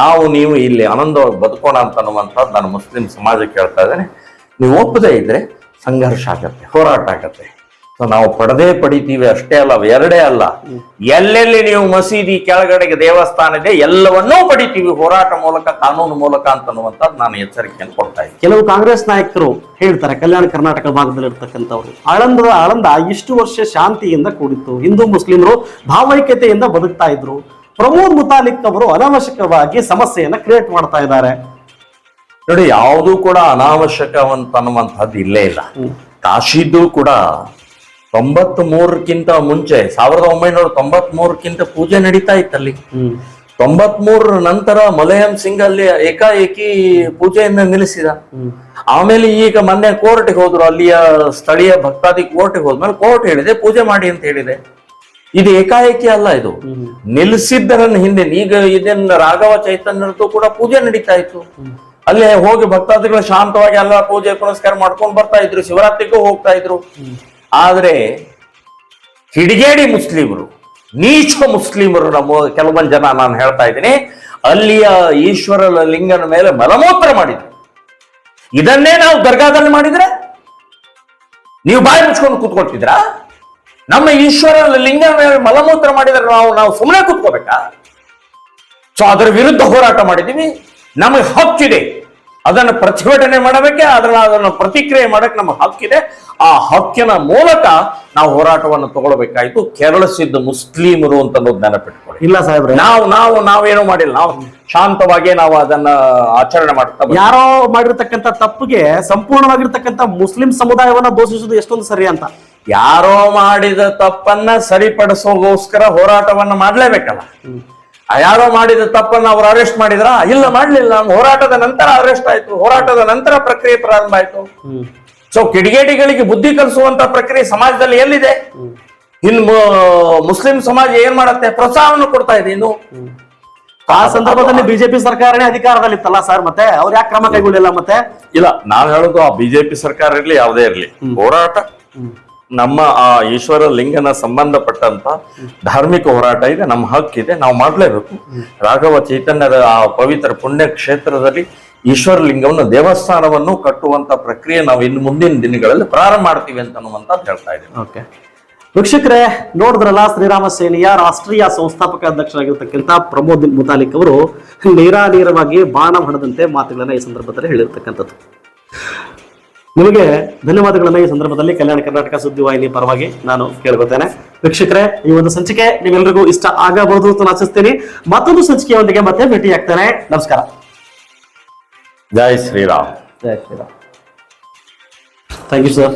ನಾವು ನೀವು ಇಲ್ಲಿ ಆನಂದವಾಗಿ ಬದುಕೋಣ ಅಂತ ಅನ್ನುವಂಥದ್ದು ನಾನು ಮುಸ್ಲಿಂ ಸಮಾಜಕ್ಕೆ ಹೇಳ್ತಾ ಇದ್ದೇನೆ. ನೀವು ಒಪ್ಪದೇ ಇದ್ರೆ ಸಂಘರ್ಷ ಆಗತ್ತೆ ಹೋರಾಟ ಆಗತ್ತೆ. ನಾವು ಪಡೆದೇ ಪಡಿತೀವಿ ಅಷ್ಟೇ ಅಲ್ಲ ಎರಡೇ ಅಲ್ಲ. ಎಲ್ಲೆಲ್ಲಿ ನೀವು ಮಸೀದಿ ಕೆಳಗಡೆಗೆ ದೇವಸ್ಥಾನ ಇದೆ ಎಲ್ಲವನ್ನೂ ಪಡಿತೀವಿ ಹೋರಾಟ ಮೂಲಕ ಕಾನೂನು ಮೂಲಕ ಅಂತನ್ನುವಂಥದ್ದು ನಾನು ಎಚ್ಚರಿಕೆಯನ್ನು ಕೊಡ್ತಾ ಇದ್ದೀನಿ. ಕೆಲವು ಕಾಂಗ್ರೆಸ್ ನಾಯಕರು ಹೇಳ್ತಾರೆ ಕಲ್ಯಾಣ ಕರ್ನಾಟಕ ಭಾಗದಲ್ಲಿ ಇರ್ತಕ್ಕಂಥವ್ರು ಆಳಂದದ ಆಳಂದ ಇಷ್ಟು ವರ್ಷ ಶಾಂತಿಯಿಂದ ಕೂಡಿತ್ತು. ಹಿಂದೂ ಮುಸ್ಲಿಮರು ಭಾವೈಕ್ಯತೆಯಿಂದ ಬದುಕ್ತಾ ಇದ್ರು. ಪ್ರಮೋದ್ ಮುತಾಲಿಕ್ ಅವರು ಅನಾವಶ್ಯಕವಾಗಿ ಸಮಸ್ಯೆಯನ್ನ ಕ್ರಿಯೇಟ್ ಮಾಡ್ತಾ ಇದ್ದಾರೆ. ನೋಡಿ ಯಾವುದೂ ಕೂಡ ಅನಾವಶ್ಯಕವಂತ ಅನ್ನುವಂಥದ್ದು ಇಲ್ಲೇ. ಇಲ್ಲ ಕಾಶಿದ್ದು ಕೂಡ ತೊಂಬತ್ ಮೂರಕ್ಕಿಂತ ಮುಂಚೆ ಸಾವಿರದ ಒಂಬೈನೂರ ತೊಂಬತ್ ಮೂರಕ್ಕಿಂತ ಪೂಜೆ ನಡೀತಾ ಇತ್ತಲ್ಲಿ. ತೊಂಬತ್ ಮೂರರ ನಂತರ ಮಲಯಂ ಸಿಂಗ್ ಅಲ್ಲಿ ಏಕಾಏಕಿ ಪೂಜೆಯನ್ನ ನಿಲ್ಲಿಸಿದ. ಆಮೇಲೆ ಈಗ ಮೊನ್ನೆ ಕೋರ್ಟ್ಗೆ ಹೋದ್ರು ಅಲ್ಲಿಯ ಸ್ಥಳೀಯ ಭಕ್ತಾದಿ ಕೋರ್ಟ್ಗೆ ಹೋದ್ಮೇಲೆ ಕೋರ್ಟ್ ಹೇಳಿದೆ ಪೂಜೆ ಮಾಡಿ ಅಂತ ಹೇಳಿದೆ. ಇದು ಏಕಾಏಕಿ ಅಲ್ಲ ಇದು. ನಿಲ್ಲಿಸಿದ್ದರನ್ನ ಹಿಂದೆ ಈಗ ಇದನ್ನ ರಾಘವ ಚೈತನ್ಯರದ್ದು ಕೂಡ ಪೂಜೆ ನಡೀತಾ ಇತ್ತು. ಅಲ್ಲಿ ಹೋಗಿ ಭಕ್ತಾದಿಗಳು ಶಾಂತವಾಗಿ ಎಲ್ಲ ಪೂಜೆ ಪುನಸ್ಕಾರ ಮಾಡ್ಕೊಂಡು ಬರ್ತಾ ಇದ್ರು ಶಿವರಾತ್ರಿಗೂ ಹೋಗ್ತಾ ಇದ್ರು. ಆದ್ರೆ ಕಿಡಿಗೇಡಿ ಮುಸ್ಲಿಮರು, ನೀಚ ಮುಸ್ಲಿಮರು ನಮ್ಮ ಕೆಲವೊಂದು ಜನ ನಾನು ಹೇಳ್ತಾ ಇದ್ದೀನಿ, ಅಲ್ಲಿಯ ಈಶ್ವರ ಲಿಂಗನ ಮೇಲೆ ಮಲಮೂತ್ರ ಮಾಡಿದ್ರು. ಇದನ್ನೇ ನಾವು ದರ್ಗಾದಲ್ಲಿ ಮಾಡಿದ್ರೆ? ನೀವು ಬಾಯಿ ಮುಚ್ಕೊಂಡು ಕೂತ್ಕೊಳ್ತಿದ್ರಾ? ನಮ್ಮ ಈಶ್ವರ ಲಿಂಗನ ಮೇಲೆ ಮಲಮೂತ್ರ ಮಾಡಿದ್ರೆ ನಾವು ನಾವು ಸುಮ್ಮನೆ ಕೂತ್ಕೋಬೇಕಾ? ಸೊ, ಅದರ ವಿರುದ್ಧ ಹೋರಾಟ ಮಾಡಿದ್ದೀವಿ. ನಮಗೆ ಹಕ್ಕಿದೆ. ಅದನ್ನು ಪ್ರತಿಭಟನೆ ಮಾಡಬೇಕೆ? ಅದನ್ನ ಅದನ್ನು ಪ್ರತಿಕ್ರಿಯೆ ಮಾಡಕ್ಕೆ ನಮ್ಮ ಹಕ್ಕಿದೆ. ಆ ಹಕ್ಕಿನ ಮೂಲಕ ನಾವು ಹೋರಾಟವನ್ನು ತಗೊಳ್ಬೇಕಾಯ್ತು. ಕೆರಳಿಸಿದ್ದು ಮುಸ್ಲಿಮರು ಅಂತ ನೆನಪಿಟ್ಕೊಳ್ಳಿ ಇಲ್ಲ ಸಾಹೇಬ್ರೆ. ನಾವು ನಾವು ನಾವೇನು ಮಾಡಿಲ್ಲ. ನಾವು ಶಾಂತವಾಗಿ ನಾವು ಅದನ್ನ ಆಚರಣೆ ಮಾಡ್ತಾ. ಯಾರೋ ಮಾಡಿರ್ತಕ್ಕಂಥ ತಪ್ಪಿಗೆ ಸಂಪೂರ್ಣವಾಗಿರ್ತಕ್ಕಂಥ ಮುಸ್ಲಿಂ ಸಮುದಾಯವನ್ನ ದೋಷಿಸುವುದು ಎಷ್ಟೊಂದು ಸರಿ ಅಂತ. ಯಾರೋ ಮಾಡಿದ ತಪ್ಪನ್ನ ಸರಿಪಡಿಸೋಗೋಸ್ಕರ ಹೋರಾಟವನ್ನು ಮಾಡ್ಲೇಬೇಕಲ್ಲ. ಯಾರೋ ಮಾಡಿದ ತಪ್ಪನ್ನ ಅವರು ಅರೆಸ್ಟ್ ಮಾಡಿದ್ರ? ಇಲ್ಲ ಮಾಡ್ಲಿಲ್ಲ. ಹೋರಾಟದ ನಂತರ ಅರೆಸ್ಟ್ ಆಯ್ತು. ಹೋರಾಟದ ನಂತರ ಪ್ರಕ್ರಿಯೆ ಪ್ರಾರಂಭ ಆಯ್ತು. ಸೊ ಕಿಡಿಗೇಡಿಗಳಿಗೆ ಬುದ್ಧಿ ಕಲಿಸುವಂತ ಪ್ರಕ್ರಿಯೆ ಸಮಾಜದಲ್ಲಿ ಎಲ್ಲಿದೆ? ಇನ್ನು ಮುಸ್ಲಿಂ ಸಮಾಜ ಏನ್ ಮಾಡತ್ತೆ? ಪ್ರೋತ್ಸಾಹವನ್ನು ಕೊಡ್ತಾ ಇದೆ ಇನ್ನು. ಆ ಸಂದರ್ಭದಲ್ಲಿ ಬಿಜೆಪಿ ಸರ್ಕಾರನೇ ಅಧಿಕಾರದಲ್ಲಿತ್ತಲ್ಲ ಸರ್ ಮತ್ತೆ? ಅವ್ರು ಯಾಕೆ ಕ್ರಮ ಕೈಗೊಳ್ಳಿಲ್ಲ ಮತ್ತೆ? ಇಲ್ಲ ನಾವ್ ಹೇಳೋದು ಆ ಬಿಜೆಪಿ ಸರ್ಕಾರ ಇರ್ಲಿ ಯಾವುದೇ ಇರ್ಲಿ. ಹೋರಾಟ. ನಮ್ಮ ಆ ಈಶ್ವರ ಲಿಂಗನ ಸಂಬಂಧಪಟ್ಟಂತ ಧಾರ್ಮಿಕ ಹೋರಾಟ ಇದೆ, ನಮ್ಮ ಹಕ್ಕಿದೆ ನಾವು ಮಾಡಲೇಬೇಕು. ರಾಘವ ಚೈತನ್ಯದ ಆ ಪವಿತ್ರ ಪುಣ್ಯ ಕ್ಷೇತ್ರದಲ್ಲಿ ಈಶ್ವರ ಲಿಂಗವನ್ನು ದೇವಸ್ಥಾನವನ್ನು ಕಟ್ಟುವಂತ ಪ್ರಕ್ರಿಯೆ ನಾವು ಇನ್ನು ಮುಂದಿನ ದಿನಗಳಲ್ಲಿ ಪ್ರಾರಂಭ ಮಾಡ್ತೀವಿ ಅಂತ ಅನ್ನುವಂತ ಹೇಳ್ತಾ ಇದ್ದೀನಿ. ಓಕೆ. ವೀಕ್ಷಕರೇ, ನೋಡಿದ್ರಲ್ಲ, ಶ್ರೀರಾಮ ಸೇನೆಯ ರಾಷ್ಟ್ರೀಯ ಸಂಸ್ಥಾಪಕ ಅಧ್ಯಕ್ಷರಾಗಿರ್ತಕ್ಕಂಥ ಪ್ರಮೋದ್ ಮುತಾಲಿಕ್ ಅವರು ನೇರಾನೇರವಾಗಿ ಬಾಣ ಹೊಡೆದಂತೆ ಮಾತುಗಳನ್ನ ಈ ಸಂದರ್ಭದಲ್ಲಿ ಹೇಳಿರ್ತಕ್ಕಂಥದ್ದು. ನಿಮಗೆ ಧನ್ಯವಾದಗಳನ್ನ ಈ ಸಂದರ್ಭದಲ್ಲಿ ಕಲ್ಯಾಣ ಕರ್ನಾಟಕ ಸುದ್ದಿವಾಹಿನಿ ಪರವಾಗಿ ನಾನು ಕೇಳ್ಕೊತೇನೆ. ವೀಕ್ಷಕರೇ ಈ ಒಂದು ಸಂಚಿಕೆ ನಿಮ್ಮೆಲ್ಲರಿಗೂ ಇಷ್ಟ ಆಗಬಹುದು ಅಂತ ನಾನು ಆಶಿಸ್ತೀನಿ. ಮತ್ತೊಂದು ಸಂಚಿಕೆಯೊಂದಿಗೆ ಮತ್ತೆ ಭೇಟಿ ಆಗ್ತೇನೆ. ನಮಸ್ಕಾರ. ಜೈ ಶ್ರೀರಾಮ್. ಜೈ ಶ್ರೀರಾಮ್. Thank you sir